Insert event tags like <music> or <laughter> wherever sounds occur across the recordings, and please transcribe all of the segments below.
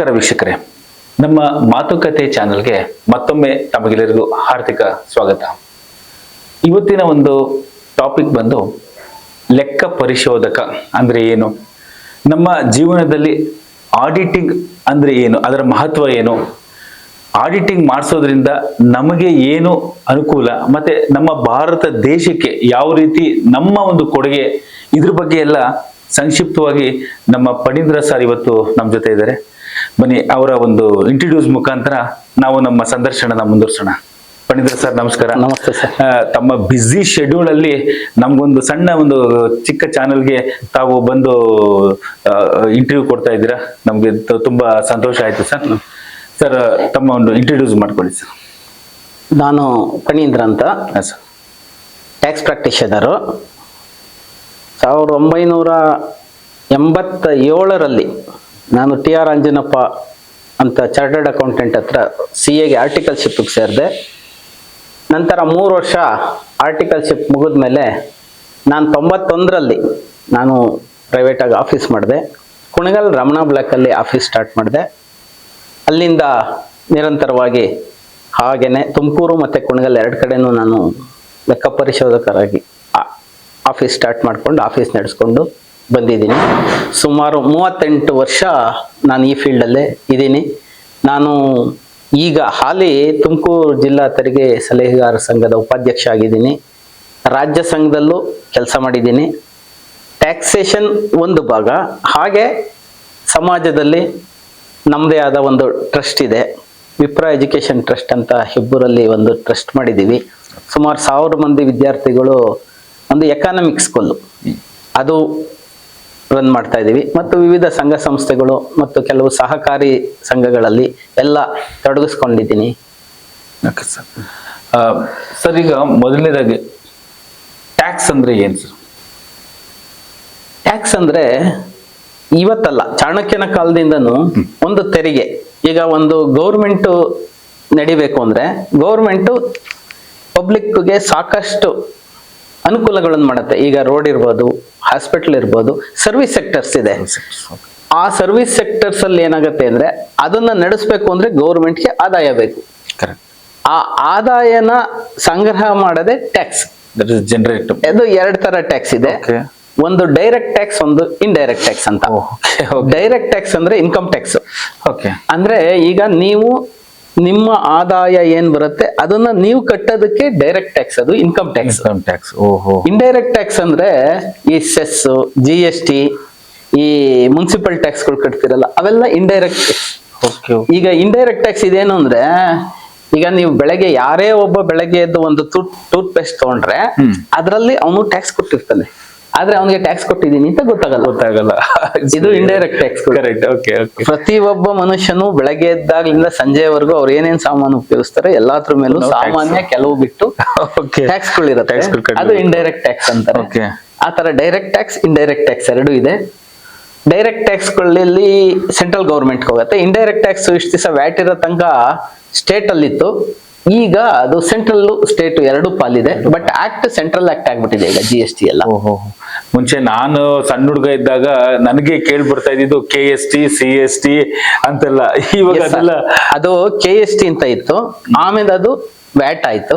ನಮಸ್ಕಾರ ವೀಕ್ಷಕರೇ. ನಮ್ಮ ಮಾತುಕತೆ ಚಾನೆಲ್ಗೆ ಮತ್ತೊಮ್ಮೆ ತಮಗೆಲ್ಲರಿಗೂ ಹಾರ್ದಿಕ ಸ್ವಾಗತ. ಇವತ್ತಿನ ಒಂದು ಟಾಪಿಕ್ ಬಂದು ಲೆಕ್ಕ ಪರಿಶೋಧಕ ಅಂದ್ರೆ ಏನು? ನಮ್ಮ ಜೀವನದಲ್ಲಿ ಆಡಿಟಿಂಗ್ ಅಂದ್ರೆ ಏನು? ಅದರ ಮಹತ್ವ ಏನು? ಆಡಿಟಿಂಗ್ ಮಾಡಿಸೋದ್ರಿಂದ ನಮಗೆ ಏನು ಅನುಕೂಲ? ಮತ್ತೆ ನಮ್ಮ ಭಾರತ ದೇಶಕ್ಕೆ ಯಾವ ರೀತಿ ನಮ್ಮ ಒಂದು ಕೊಡುಗೆ? ಇದ್ರ ಬಗ್ಗೆ ಎಲ್ಲ ಸಂಕ್ಷಿಪ್ತವಾಗಿ ನಮ್ಮ ಪಣೀಂದ್ರ ಸರ್ ಇವತ್ತು ನಮ್ಮ ಜೊತೆ ಇದ್ದಾರೆ. ಬನ್ನಿ ಅವರ ಒಂದು ಇಂಟ್ರಡ್ಯೂಸ್ ಮುಖಾಂತರ ನಾವು ನಮ್ಮ ಸಂದರ್ಶನನ ಮುಂದುವರ್ಸೋಣ. ಪಣೀಂದ್ರ ಸರ್ ನಮಸ್ಕಾರ. ನಮಸ್ತೆ ಸರ್. ತಮ್ಮ ಬ್ಯುಸಿ ಶೆಡ್ಯೂಲ್ ಅಲ್ಲಿ ನಮ್ಗೊಂದು ಸಣ್ಣ ಒಂದು ಚಿಕ್ಕ ಚಾನೆಲ್ಗೆ ತಾವು ಬಂದು ಇಂಟರ್ವ್ಯೂ ಕೊಡ್ತಾ ಇದ್ದೀರಾ? ನಮ್ಗೆ ತುಂಬಾ ಸಂತೋಷ ಆಯ್ತು ಸರ್. ಸರ್ ತಮ್ಮ ಒಂದು ಇಂಟ್ರಡ್ಯೂಸ್ ಮಾಡ್ಕೊಳ್ಳಿ ಸರ್. ನಾನು ಪಣೀಂದ್ರ ಅಂತ. ಸರ್. ಟ್ಯಾಕ್ಸ್ ಪ್ರಾಕ್ಟಿಷನರು ಸಾವಿರದ ಒಂಬೈನೂರ ಎಂಬತ್ತ ಏಳರಲ್ಲಿ ನಾನು ಟಿ ಆರ್ ಅಂಜನಪ್ಪ ಅಂತ ಚಾರ್ಟರ್ಡ್ ಅಕೌಂಟೆಂಟ್ ಹತ್ರ ಸಿ ಎಗೆ ಆರ್ಟಿಕಲ್ಶಿಪ್ಗೆ ಸೇರಿದೆ. ನಂತರ ಮೂರು ವರ್ಷ ಆರ್ಟಿಕಲ್ಶಿಪ್ ಮುಗಿದ ಮೇಲೆ ನಾನು ತೊಂಬತ್ತೊಂದರಲ್ಲಿ ನಾನು ಪ್ರೈವೇಟಾಗಿ ಆಫೀಸ್ ಮಾಡಿದೆ. ಕುಣಗಲ್ ರಮಣ ಬ್ಲಾಕಲ್ಲಿ ಆಫೀಸ್ ಸ್ಟಾರ್ಟ್ ಮಾಡಿದೆ. ಅಲ್ಲಿಂದ ನಿರಂತರವಾಗಿ ಹಾಗೆಯೇ ತುಮಕೂರು ಮತ್ತು ಕುಣಗಲ್ ಎರಡು ಕಡೆಯೂ ನಾನು ಲೆಕ್ಕ ಪರಿಶೋಧಕರಾಗಿ ಆಫೀಸ್ ಸ್ಟಾರ್ಟ್ ಮಾಡಿಕೊಂಡು ಆಫೀಸ್ ನಡೆಸ್ಕೊಂಡು ಬಂದಿದ್ದೀನಿ. ಸುಮಾರು ಮೂವತ್ತೆಂಟು ವರ್ಷ ನಾನು ಈ ಫೀಲ್ಡಲ್ಲೇ ಇದ್ದೀನಿ. ನಾನು ಈಗ ಹಾಲಿ ತುಮಕೂರು ಜಿಲ್ಲಾ ತೆರಿಗೆ ಸಲಹೆಗಾರ ಸಂಘದ ಉಪಾಧ್ಯಕ್ಷ ಆಗಿದ್ದೀನಿ. ರಾಜ್ಯ ಸಂಘದಲ್ಲೂ ಕೆಲಸ ಮಾಡಿದ್ದೀನಿ. ಟ್ಯಾಕ್ಸೇಷನ್ ಒಂದು ಭಾಗ. ಹಾಗೆ ಸಮಾಜದಲ್ಲಿ ನಮ್ಮದೇ ಆದ ಒಂದು ಟ್ರಸ್ಟ್ ಇದೆ. ವಿಪ್ರ ಎಜುಕೇಷನ್ ಟ್ರಸ್ಟ್ ಅಂತ ಹೆಬ್ಬೂರಲ್ಲಿ ಒಂದು ಟ್ರಸ್ಟ್ ಮಾಡಿದ್ದೀವಿ. ಸುಮಾರು ಸಾವಿರ ಮಂದಿ ವಿದ್ಯಾರ್ಥಿಗಳು ಒಂದು ಎಕಾನಮಿಕ್ ಸ್ಕೂಲ್ ಅದು ರನ್ ಮಾಡ್ತಾ ಇದ್ದೀವಿ. ಮತ್ತು ವಿವಿಧ ಸಂಘ ಸಂಸ್ಥೆಗಳು ಮತ್ತು ಕೆಲವು ಸಹಕಾರಿ ಸಂಘಗಳಲ್ಲಿ ಎಲ್ಲ ತೊಡಗಿಸ್ಕೊಂಡಿದ್ದೀನಿ. ಸರ್? ಸರ್ ಈಗ ಮೊದಲನೇದಾಗಿ ಟ್ಯಾಕ್ಸ್ ಅಂದ್ರೆ ಏನು ಸರ್? ಟ್ಯಾಕ್ಸ್ ಅಂದ್ರೆ ಇವತ್ತಲ್ಲ ಚಾಣಕ್ಯನ ಕಾಲದಿಂದನೂ ಒಂದು ತೆರಿಗೆ. ಈಗ ಒಂದು ಗೌರ್ಮೆಂಟು ನಡಿಬೇಕು ಅಂದ್ರೆ ಗೌರ್ಮೆಂಟು ಪಬ್ಲಿಕ್ಗೆ ಸಾಕಷ್ಟು ಅನುಕೂಲಗಳನ್ನು ಮಾಡುತ್ತೆ. ಈಗ ರೋಡ್ ಇರ್ಬೋದು ಹಾಸ್ಪಿಟಲ್ ಇರ್ಬೋದು ಸರ್ವಿಸ್ ಸೆಕ್ಟರ್ಸ್ ಇದೆ. ಆ ಸರ್ವಿಸ್ ಸೆಕ್ಟರ್ಸ್ ಅಲ್ಲಿ ಏನಾಗುತ್ತೆ ಅಂದ್ರೆ ಅದನ್ನ ನಡೆಸಬೇಕು ಅಂದ್ರೆ ಗೌರ್ಮೆಂಟ್ಗೆ ಆದಾಯ ಬೇಕು. ಕರೆಕ್ಟ್ ಆ ಆದಾಯನ ಸಂಗ್ರಹ ಮಾಡದೆ ಟ್ಯಾಕ್ಸ್ ಜನರೇಟ್ ಇದು ಎರಡು ತರ ಟ್ಯಾಕ್ಸ್ ಇದೆ. ಒಂದು ಡೈರೆಕ್ಟ್ ಟ್ಯಾಕ್ಸ್ ಒಂದು ಇಂಡೈರೆಕ್ಟ್ ಟ್ಯಾಕ್ಸ್ ಅಂತ. ಡೈರೆಕ್ಟ್ ಟ್ಯಾಕ್ಸ್ ಅಂದ್ರೆ ಇನ್ಕಮ್ ಟ್ಯಾಕ್ಸ್ ಓಕೆ ಅಂದ್ರೆ ಈಗ ನೀವು ನಿಮ್ಮ ಆದಾಯ ಏನ್ ಬರುತ್ತೆ? ಅದನ್ನ ನೀವು ಕಟ್ಟೋದಕ್ಕೆ ಡೈರೆಕ್ಟ್ ಟ್ಯಾಕ್ಸ್ ಅದು ಇನ್ಕಮ್ ಟ್ಯಾಕ್ಸ್ ಇನ್ಕಮ್ ಟ್ಯಾಕ್ಸ್ ಓಹೋ. ಇಂಡೈರೆಕ್ಟ್ ಟ್ಯಾಕ್ಸ್ ಅಂದ್ರೆ ಈ ಸೆಸ್ ಜಿ ಎಸ್ ಟಿ ಈ ಮುನ್ಸಿಪಲ್ ಟ್ಯಾಕ್ಸ್ಗಳು ಕಟ್ತಿರಲ್ಲ ಅವೆಲ್ಲ ಇಂಡೈರೆಕ್ಟ್ ಓಕೆ ಈಗ ಇಂಡೈರೆಕ್ಟ್ ಟ್ಯಾಕ್ಸ್ ಇದೇನು ಅಂದ್ರೆ ಈಗ ನೀವು ಬೆಳಗ್ಗೆ ಯಾರೇ ಒಬ್ಬ ಬೆಳಗ್ಗೆ ಎದ್ದು ಒಂದು ಟೂತ್ ಟೂತ್ ಪೇಸ್ಟ್ ತಗೊಂಡ್ರೆ ಅದರಲ್ಲಿ ಅವನು ಟ್ಯಾಕ್ಸ್ ಕೊಟ್ಟಿರ್ತಾನೆ. ಆದ್ರೆ ಅವನಿಗೆ ಟ್ಯಾಕ್ಸ್ ಕೊಟ್ಟಿದ್ದೀನಿ ಅಂತ ಗೊತ್ತಾಗಲ್ಲ. ಗೊತ್ತಾಗಲ್ಲ. ಇದು indirect tax correct okay okay ಪ್ರತಿ ಒಬ್ಬ ಮನುಷ್ಯನು ಬೆಳಗ್ಗೆ ಎದ್ದಾಗ್ಲಿಂದ ಸಂಜೆವರೆಗೂ ಅವ್ರು ಏನೇನ್ ಸಾಮಾನು ಉಪಯೋಗಿಸ್ತಾರೆ ಎಲ್ಲಾದ್ರ ಮೇಲೂ ಸಾಮಾನ್ಯ ಕೆಲವು ಬಿಟ್ಟು ಓಕೆ ಟ್ಯಾಕ್ಸ್ ಗಳಿರುತ್ತೆ. ಅದು ಇಂಡೈರೆಕ್ಟ್ ಟ್ಯಾಕ್ಸ್ ಅಂತಾರೆ. ಓಕೆ ಆ ತರ ಡೈರೆಕ್ಟ್ ಟ್ಯಾಕ್ಸ್ ಇಂಡೈರೆಕ್ಟ್ ಟ್ಯಾಕ್ಸ್ ಎರಡು ಇದೆ. ಡೈರೆಕ್ಟ್ ಟ್ಯಾಕ್ಸ್ ಟ್ಯಾಕ್ಸ್ಗಳಲ್ಲಿ ಸೆಂಟ್ರಲ್ ಗೌರ್ಮೆಂಟ್ ಹೋಗುತ್ತೆ. ಇಂಡೈರೆಕ್ಟ್ ಟ್ಯಾಕ್ಸ್ ಇಷ್ಟು ದಿವಸ ವ್ಯಾಟ್ ಇರೋ ತನಕ ಸ್ಟೇಟ್ ಅಲ್ಲಿತ್ತು. ಈಗ ಅದು ಸೆಂಟ್ರಲ್ ಸ್ಟೇಟ್ ಎರಡು ಪಾಲಿದೆ ಬಟ್ ಆಕ್ಟ್ ಸೆಂಟ್ರಲ್ ಆಕ್ಟ್ ಆಗ್ಬಿಟ್ಟಿದೆ ಈಗ ಜಿ ಎಸ್ ಟಿ ಎಲ್ಲ. ಮುಂಚೆ ನಾನು ಸಣ್ಣ ಹುಡುಗ ಇದ್ದಾಗ ನನಗೆ ಕೇಳಿ ಬರ್ತಾ ಇದ್ದಿದ್ದು K S T C S T ಅಂತೆಲ್ಲ. ಇವಾಗ ಅದೆಲ್ಲ ಅದು ಕೆ ಎಸ್ ಟಿ ಅಂತ ಇತ್ತು. ಆಮೇಲೆ ಅದು ವ್ಯಾಟ್ ಆಯ್ತು.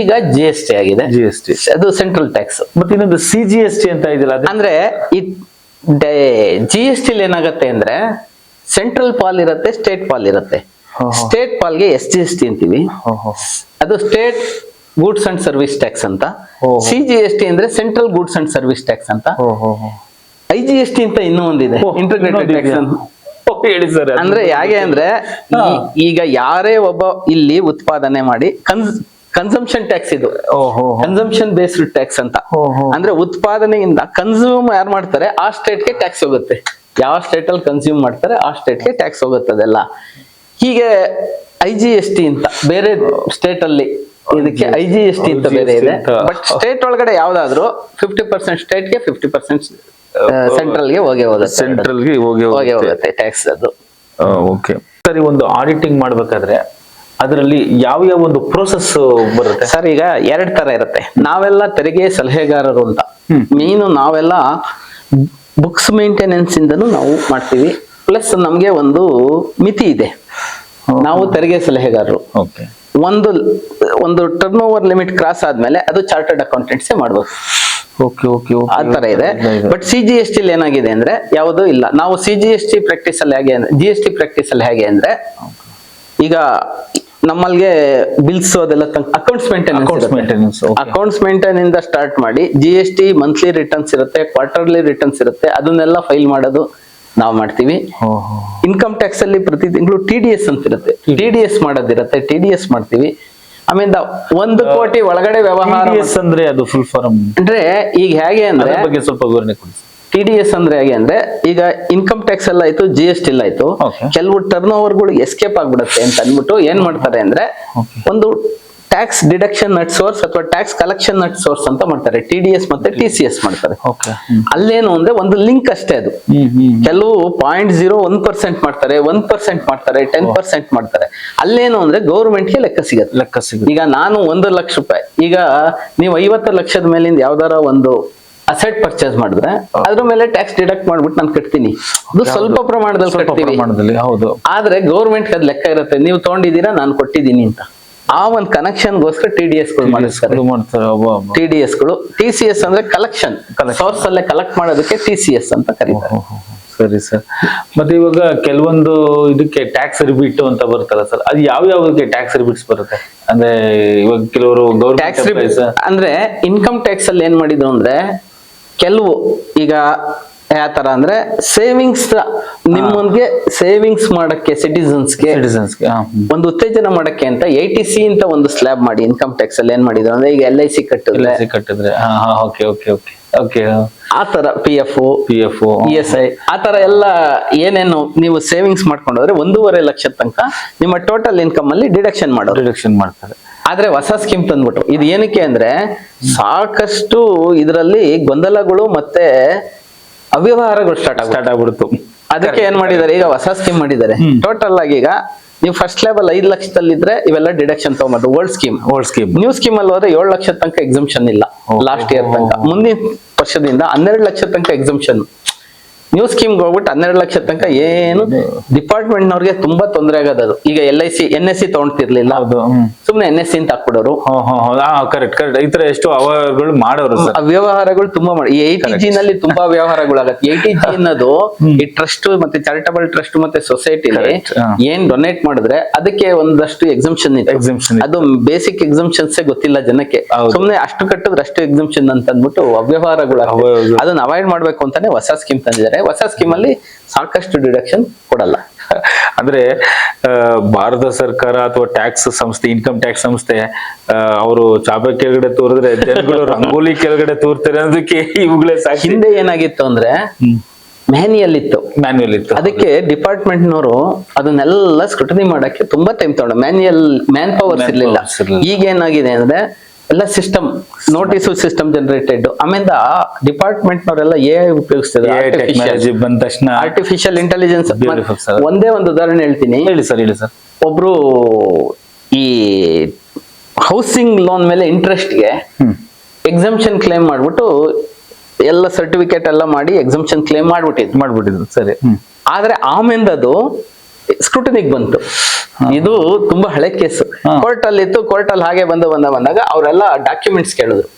ಈಗ ಜಿ ಎಸ್ ಟಿ ಆಗಿದೆ. ಜಿ ಎಸ್ ಟಿ ಅದು ಸೆಂಟ್ರಲ್ ಟ್ಯಾಕ್ಸ್ ಮತ್ತೆ ಇನ್ನೊಂದು ಸಿ ಜಿ ಎಸ್ ಟಿ ಅಂತ ಇದಿಲ್ಲ ಅದು? ಅಂದ್ರೆ ಜಿ ಎಸ್ ಟಿ ಏನಾಗತ್ತೆ ಅಂದ್ರೆ ಸೆಂಟ್ರಲ್ ಪಾಲ್ ಇರುತ್ತೆ ಸ್ಟೇಟ್ ಪಾಲ್ ಇರುತ್ತೆ. ಸ್ಟೇಟ್ ಪಾಲ್ಗೆ ಎಸ್ ಜಿ ಎಸ್ ಟಿ ಅಂತೀವಿ. ಅದು state goods and service tax ಅಂತ. ಸಿ ಜಿ ಎಸ್ ಟಿ ಅಂದ್ರೆ central goods and service tax ಅಂತ. ಐ ಜಿ ಎಸ್ ಟಿ ಅಂತ ಇನ್ನೂ ಒಂದಿದೆ. ಇಂಟಿಗ್ರೇಟೆಡ್ ಟ್ಯಾಕ್ಸ್ ಅಂತ. ಹೇಳಿ ಸರ್ ಅಂದ್ರೆ ಹೇಗೆ ಅಂದ್ರೆ ಈಗ ಯಾರೇ ಒಬ್ಬ ಇಲ್ಲಿ ಉತ್ಪಾದನೆ ಮಾಡಿ ಕನ್ಸ್ ಕನ್ಸಂಪ್ಷನ್ ಟ್ಯಾಕ್ಸ್ ಇದು. ಕನ್ಸಂಪ್ಷನ್ ಬೇಸ್ಡ್ ಟ್ಯಾಕ್ಸ್ ಅಂತ. ಅಂದ್ರೆ ಉತ್ಪಾದನೆಯಿಂದ ಕನ್ಸ್ಯೂಮ್ ಯಾರು ಮಾಡ್ತಾರೆ ಆ ಸ್ಟೇಟ್ಗೆ ಟ್ಯಾಕ್ಸ್ ಹೋಗುತ್ತೆ. ಯಾವ ಸ್ಟೇಟ್ ಅಲ್ಲಿ ಕನ್ಸ್ಯೂಮ್ ಮಾಡ್ತಾರೆ ಆ ಸ್ಟೇಟ್ಗೆ ಟ್ಯಾಕ್ಸ್ ಹೋಗುತ್ತೆ ಅದೆಲ್ಲ. ಹೀಗೆ ಐ ಜಿ ಎಸ್ ಟಿ ಅಂತ ಬೇರೆ ಸ್ಟೇಟ್ ಅಲ್ಲಿ ಇದಕ್ಕೆ ಐ ಜಿ ಎಸ್ ಟಿ ಅಂತ ಬೇರೆ ಇದೆ. ಬಟ್ ಸ್ಟೇಟ್ ಒಳಗಡೆ ಯಾವ್ದಾದ್ರು ಫಿಫ್ಟಿ ಪರ್ಸೆಂಟ್ ಸ್ಟೇಟ್ಗೆ ಫಿಫ್ಟಿ ಪರ್ಸೆಂಟ್ ಸೆಂಟ್ರಲ್ಗೆ ಹೋಗಿ ಹೋಗುತ್ತೆ. ಸೆಂಟ್ರಲ್ಗೆ ಹೋಗಿ ಹೋಗಿ ಹೋಗುತ್ತೆ ಟ್ಯಾಕ್ಸ್ ಅದು. ಓಕೆ ಸರಿ ಒಂದು ಆಡಿಟಿಂಗ್ ಮಾಡ್ಬೇಕಾದ್ರೆ ಅದರಲ್ಲಿ ಯಾವ ಯಾವ ಒಂದು ಪ್ರೋಸೆಸ್ ಬರುತ್ತೆ? ಸರ್ ಈಗ ಎರಡ್ ತರ ಇರುತ್ತೆ. ನಾವೆಲ್ಲ ತೆರಿಗೆ ಸಲಹೆಗಾರರು ಅಂತ. ಮೀನು ನಾವೆಲ್ಲ ಬುಕ್ಸ್ ಮೇಂಟೆನೆನ್ಸ್ ಇಂದನೂ ನಾವು ಮಾಡ್ತೀವಿ. ಪ್ಲಸ್ ನಮ್ಗೆ ಒಂದು ಮಿತಿ ಇದೆ. ನಾವು ತೆರಿಗೆ ಸಲಹೆಗಾರರು. ಓಕೆ. ಒಂದು ಒಂದು ಟರ್ನ್ ಓವರ್ ಲಿಮಿಟ್ ಕ್ರಾಸ್ ಆದ್ಮೇಲೆ ಅದು ಚಾರ್ಟರ್ಡ್ ಅಕೌಂಟೆಂಟ್ಸೇ ಮಾಡ್ಬೇಕು ಓಕೆ ಓಕೆ ಆ ತರ ಇದೆ. But C G S T ಏನಾಗಿದೆ ಅಂದ್ರೆ ಯಾವುದೂ ಇಲ್ಲ. ನಾವು C G S T practice ಅಲ್ಲಿ ಹೇಗೆ ಜಿ ಎಸ್ ಟಿ ಪ್ರಾಕ್ಟೀಸ್ ಅಲ್ಲಿ ಹೇಗೆ ಅಂದ್ರೆ ಈಗ ನಮ್ಮಲ್ಗೆ ಬಿಲ್ಸ್ ಅದೆಲ್ಲ ಅಕೌಂಟ್ಸ್ ಮೇಂಟೆನೆನ್ಸ್ ಅಕೌಂಟ್ಸ್ ಮೇಂಟೈನ್ ಇಂದ ಸ್ಟಾರ್ಟ್ ಮಾಡಿ G S T monthly returns ಇರುತ್ತೆ ಕ್ವಾರ್ಟರ್ಲಿ ರಿಟರ್ನ್ಸ್ ಇರುತ್ತೆ ಅದನ್ನೆಲ್ಲ ಫೈಲ್ ಮಾಡೋದು ನಾವು ಮಾಡ್ತೀವಿ. ಇನ್ಕಮ್ ಟ್ಯಾಕ್ಸ್ ಅಲ್ಲಿ ಪ್ರತಿ ತಿಂಗಳು ಟಿ ಡಿ ಎಸ್ ಅಂತ ಇರುತ್ತೆ. ಟಿ ಡಿ ಎಸ್ ಮಾಡೋದಿರತ್ತೆ. ಟಿ ಡಿ ಎಸ್ ಮಾಡ್ತೀವಿ. ಆಮೇಲೆ ಒಂದು ಕೋಟಿ ಒಳಗಡೆ ವ್ಯವಹಾರ ಅಂದ್ರೆ ಅದು ಫುಲ್ ಫಾರ್ಮ್ ಅಂದ್ರೆ ಈಗ ಹೇಗೆ ಅಂದ್ರೆ ಬಗ್ಗೆ ಸ್ವಲ್ಪ ವಿವರಣೆ ಕೊಡಿ. ಟಿ ಡಿ ಎಸ್ ಅಂದ್ರೆ ಹೇಗೆ ಅಂದ್ರೆ ಈಗ ಇನ್ಕಮ್ ಟ್ಯಾಕ್ಸ್ ಎಲ್ಲ ಆಯ್ತು ಜಿ ಎಸ್ ಟಿ ಎಲ್ಲ ಆಯ್ತು. ಕೆಲವು ಟರ್ನ್ ಓವರ್ಗಳು ಎಸ್ಕೇಪ್ ಆಗ್ಬಿಡುತ್ತೆ ಅಂತ ಅಂದ್ಬಿಟ್ಟು ಏನ್ ಮಾಡ್ತಾರೆ ಅಂದ್ರೆ ಒಂದು ಟ್ಯಾಕ್ಸ್ ಡಿಡಕ್ಷನ್ ನಟ್ ಸೋರ್ಸ್ ಅಥವಾ ಟ್ಯಾಕ್ಸ್ ಕಲೆಕ್ಷನ್ ನಟ್ ಸೋರ್ಸ್ ಅಂತ ಮಾಡ್ತಾರೆ. ಟಿ ಡಿ ಎಸ್ ಮತ್ತೆ ಟಿ ಸಿ ಎಸ್ ಮಾಡ್ತಾರೆ. ಅಲ್ಲೇನು ಅಂದ್ರೆ ಒಂದು ಲಿಂಕ್ ಅಷ್ಟೇ ಅದು. ಕೆಲವು ಪಾಯಿಂಟ್ ಜೀರೋ ಒನ್ ಪರ್ಸೆಂಟ್ ಮಾಡ್ತಾರೆ ಒನ್ ಪರ್ಸೆಂಟ್ ಮಾಡ್ತಾರೆ ಟೆನ್ ಪರ್ಸೆಂಟ್ ಮಾಡ್ತಾರೆ. ಅಲ್ಲೇನು ಅಂದ್ರೆ ಗೌರ್ಮೆಂಟ್ಗೆ ಲೆಕ್ಕ ಸಿಗುತ್ತೆ. ಲೆಕ್ಕ ಸಿಗುತ್ತೆ. ಈಗ ನಾನು ಒಂದು ಲಕ್ಷ ರೂಪಾಯಿ ಈಗ ನೀವು ಐವತ್ತು ಲಕ್ಷದ ಮೇಲಿಂದ ಯಾವ್ದಾರ ಒಂದು ಅಸೆಟ್ ಪರ್ಚೇಸ್ ಮಾಡಿದ್ರೆ ಅದ್ರ ಮೇಲೆ ಟ್ಯಾಕ್ಸ್ ಡಿಡಕ್ಟ್ ಮಾಡ್ಬಿಟ್ಟು ನಾನು ಕಟ್ತೀನಿ. ಅದು ಸ್ವಲ್ಪ ಪ್ರಮಾಣದಲ್ಲಿ ಹೌದು. ಆದ್ರೆ ಗೌರ್ಮೆಂಟ್ ಅದ್ ಲೆಕ್ಕ ಇರುತ್ತೆ. ನೀವು ತಗೊಂಡಿದ್ದೀರಾ ನಾನು ಕೊಟ್ಟಿದ್ದೀನಿ ಅಂತ. ಆ ಒಂದು ಕನೆಕ್ಷನ್ಗೋಸ್ಕರ T D S. T D ಎಸ್ಗಳು T C S ಅಂದ್ರೆ ಕಲೆಕ್ಷನ್ ಸೋರ್ಸ್ ಅಲ್ಲೇ ಕಲೆಕ್ಟ್ ಮಾಡೋದಕ್ಕೆ ಟಿ ಸಿ ಎಸ್ ಅಂತ ಕರೀತಾರೆ. ಸರಿ ಸರ್. ಮತ್ತೆ ಇವಾಗ ಕೆಲವೊಂದು ಇದಕ್ಕೆ ಟ್ಯಾಕ್ಸ್ ರಿಬೀಟ್ ಅಂತ ಬರುತ್ತಲ್ಲ ಸರ್? ಅದು ಯಾವ ಯಾವ್ದಕ್ಕೆ ಟ್ಯಾಕ್ಸ್ ರಿಬೀಟ್ಸ್ ಬರುತ್ತೆ? ಅಂದ್ರೆ ಇವಾಗ ಕೆಲವರು ಟ್ಯಾಕ್ಸ್ ಅಂದ್ರೆ ಇನ್ಕಮ್ ಟ್ಯಾಕ್ಸ್ ಅಲ್ಲಿ ಏನ್ ಮಾಡಿದ್ರು ಅಂದ್ರೆ ಕೆಲವು ಈಗ ಯಾವ ತರ ಅಂದ್ರೆ ಸೇವಿಂಗ್ಸ್ ನಿಮ್ಮನ್ಗೆ ಸೇವಿಂಗ್ಸ್ ಮಾಡಕ್ಕೆ ಸಿಟಿಸನ್ಸ್ಗೆ ಸಿಟಿಸನ್ಸ್ಗೆ ಒಂದು ಉತ್ತೇಜನ ಮಾಡಕ್ಕೆ ಅಂತ ಎ ಟಿ ಸಿ ಅಂತ ಒಂದು ಸ್ಲ್ಯಾಬ್ ಮಾಡಿ ಇನ್ಕಮ್ ಟ್ಯಾಕ್ಸ್ ಅಲ್ಲಿ ಏನ್ ಮಾಡಿದ್ರು ಅಂದ್ರೆ ಈಗ ಎಲ್ ಐ ಸಿ ಕಟ್ಟಿದ್ರೆ ಕಟ್ಟಿದ್ರೆ ಹಾ ಹಾ ಓಕೆ ಓಕೆ ಓಕೆ ಓಕೆ ಆ ತರ P F P F E S I ಆ ತರ ಎಲ್ಲ ಏನೇನು ನೀವು ಸೇವಿಂಗ್ಸ್ ಮಾಡ್ಕೊಂಡೋದ್ರೆ ಒಂದೂವರೆ ಲಕ್ಷ ತನಕ ನಿಮ್ಮ ಟೋಟಲ್ ಇನ್ಕಮ್ ಅಲ್ಲಿ ಡಿಡಕ್ಷನ್ ಮಾಡೋದು ಡಿಡಕ್ಷನ್ ಮಾಡ್ತಾರೆ. ಆದ್ರೆ ಹೊಸ ಸ್ಕೀಮ್ ತಂದ್ಬಿಟ್ಟು ಇದು ಏನಕ್ಕೆ ಅಂದ್ರೆ ಸಾಕಷ್ಟು ಇದರಲ್ಲಿ ಗೊಂದಲಗಳು ಮತ್ತೆ ಅವ್ಯವಹಾರಗಳು ಸ್ಟಾರ್ಟ್ ಸ್ಟಾರ್ಟ್ ಆಗ್ಬಿಡ್ತು. ಅದಕ್ಕೆ ಏನ್ ಮಾಡಿದ್ದಾರೆ? ಈಗ ಹೊಸ ಸ್ಕೀಮ್ ಮಾಡಿದ್ದಾರೆ. ಟೋಟಲ್ ಆಗಿ ಈಗ ನೀವು ಫಸ್ಟ್ ಲೆವೆಲ್ ಐದು ಲಕ್ಷದಲ್ಲಿ ಇದ್ರೆ ಇವೆಲ್ಲ deduction ತಗೊಂಬಾರ್ದು old scheme old scheme new scheme ಅಲ್ಲಿ ಹೋದ್ರೆ ಏಳು ಲಕ್ಷ ತನಕ ಎಕ್ಸಿಮಿಷನ್ ಇಲ್ಲ. ಲಾಸ್ಟ್ ಇಯರ್ ತನಕ. ಮುಂದಿನ ವರ್ಷದಿಂದ ಹನ್ನೆರಡು ಲಕ್ಷ ತನಕ ಎಕ್ಸಮ್ಷನ್ ನ್ಯೂ ಸ್ಕೀಮ್ ಹೋಗ್ಬಿಟ್ಟು ಹನ್ನೆರಡು ಲಕ್ಷ ತನಕ ಏನು ಡಿಪಾರ್ಟ್ಮೆಂಟ್ ನವ್ರಿಗೆ ತುಂಬಾ ತೊಂದರೆ ಆಗೋದು ಅದು. ಈಗ L I C N S C ತಗೊಂತಿರ್ಲಿಲ್ಲ ಹೌದು ಸುಮ್ನೆ ಎನ್ ಎಸ್ ಸಿ ಅಂತ ಹಾಕ್ಬಿಡೋರು. ಹಾ ಹಾ ಹಾ. ಕರೆಕ್ಟ್ ಕರೆಕ್ಟ್ ಈ ತರ ಎಷ್ಟು ಅವ್ಯವಹಾರಗಳು ಮಾಡೋರು ವ್ಯವಹಾರಗಳು ತುಂಬಾ ಮಾಡಿ ಏಟಿ ಜಿ ನಲ್ಲಿ ತುಂಬಾ ವ್ಯವಹಾರಗಳಾಗತ್ತೆ ಏಟಿ ಜಿ <laughs> ಅನ್ನೋದು ಈ ಟ್ರಸ್ಟ್ ಮತ್ತೆ ಚಾರಿಟಬಲ್ ಟ್ರಸ್ಟ್ ಮತ್ತೆ ಸೊಸೈಟಿಲಿ ಏನ್ ಡೊನೇಟ್ ಮಾಡಿದ್ರೆ ಅದಕ್ಕೆ ಒಂದಷ್ಟು ಎಕ್ಸಿಮಿಷನ್ ಇದೆ ಅದು ಬೇಸಿಕ್ ಎಕ್ಸಿಮಿಷನ್ಸ್ ಗೊತ್ತಿಲ್ಲ ಜನಕ್ಕೆ. ಸುಮ್ನೆ ಅಷ್ಟು ಕಟ್ಟಿದ್ರೆ ಅಷ್ಟು ಎಕ್ಸಿಮಿಷನ್ ಅಂತ ಅಂದ್ಬಿಟ್ಟು ಅವ್ಯವಹಾರಗಳು ಅವ್ಯವಹಾರಗಳು. ಅದನ್ನ ಅವಾಯ್ಡ್ ಮಾಡ್ಬೇಕು ಅಂತಾನೆ ಹೊಸ ಸ್ಕೀಮ್ ತಂದಿದ್ದಾರೆ. ಹೊಸ ಸ್ಕೀಮ್ ಅಲ್ಲಿ ಸಾಕಷ್ಟು ಡಿಡಕ್ಷನ್ ಕೊಡಲ್ಲ. ಅಂದ್ರೆ ಭಾರತ ಸರ್ಕಾರ ಅಥವಾ ಟ್ಯಾಕ್ಸ್ ಸಂಸ್ಥೆ ಇನ್ಕಮ್ ಟ್ಯಾಕ್ಸ್ ಸಂಸ್ಥೆ ಅವರು ಚಾಪೆ ಕೆಳಗಡೆ ತೋರಿದ್ರೆ ಜನಗಳು ರಂಗೋಲಿ ಕೆಳಗಡೆ ತೋರ್ತಾರೆ ಅನ್ನೋದಕ್ಕೆ ಇವುಗಳೇ ಸಾಕು ಹಿಂದೆ ಏನಾಗಿತ್ತು ಅಂದ್ರೆ ಮ್ಯಾನ್ಯಲ್ ಇತ್ತು. ಮ್ಯಾನ್ಯಲ್ ಇತ್ತು. ಅದಕ್ಕೆ ಡಿಪಾರ್ಟ್ಮೆಂಟ್ ನವರು ಅದನ್ನೆಲ್ಲ ಸ್ಕ್ರೂಟನಿ ಮಾಡಕ್ಕೆ ತುಂಬಾ ಟೈಮ್ ತಗೊಂಡು. ಮ್ಯಾನ್ಯಲ್ ಮ್ಯಾನ್ ಪವರ್ಸ್ ಇರ್ಲಿಲ್ಲ. ಈಗ ಏನಾಗಿದೆ ಅಂದ್ರೆ ಎಲ್ಲ ಸಿಸ್ಟಮ್ ನೋಟಿಸ್ ಸಿಸ್ಟಮ್ ಜನರೇಟೆಡ್ ಆಮೇಲೆ ಡಿಪಾರ್ಟ್ಮೆಂಟ್ ನವರೆಲ್ಲ ಎ ಉಪಯೋಗಿಸ್ತಿದ್ದಾರೆ. ಉಪಯೋಗಿಸ್ತಾರೆ ಬಂದ ತಕ್ಷಣ ಆರ್ಟಿಫಿಷಿಯಲ್ ಇಂಟೆಲಿಜೆನ್ಸ್ ಒಂದೇ ಒಂದು ಉದಾಹರಣೆ ಹೇಳ್ತೀನಿ. ಹೇಳಿ ಸರ್ ಹೇಳಿ ಸರ್. ಒಬ್ರು ಈ ಹೌಸಿಂಗ್ ಲೋನ್ ಮೇಲೆ ಇಂಟ್ರೆಸ್ಟ್ಗೆ ಗೆ ಎಕ್ಸಮ್ಷನ್ ಕ್ಲೇಮ್ ಮಾಡ್ಬಿಟ್ಟು ಎಲ್ಲ ಸರ್ಟಿಫಿಕೇಟ್ ಎಲ್ಲ ಮಾಡಿ ಎಕ್ಸಮ್ಷನ್ ಕ್ಲೇಮ್ ಮಾಡ್ಬಿಟ್ಟಿದ್ರು. ಮಾಡ್ಬಿಟ್ಟಿದ್ರು. ಸರಿ. ಆದ್ರೆ ಆಮೇಲೆ ಅದು ಸ್ಕ್ರೂಟನಿಗೆ ಬಂತು. ಇದು ತುಂಬಾ ಹಳೆ ಕೇಸ್. ಕೋರ್ಟ್ ಅಲ್ಲಿ ಇತ್ತು ಕೋರ್ಟ್ ಅಲ್ಲಿ ಹಾಗೆ ಬಂದು ಬಂದ ಬಂದಾಗ ಅವರೆಲ್ಲ ಡಾಕ್ಯುಮೆಂಟ್ಸ್ ಕೇಳಿದ್ರು.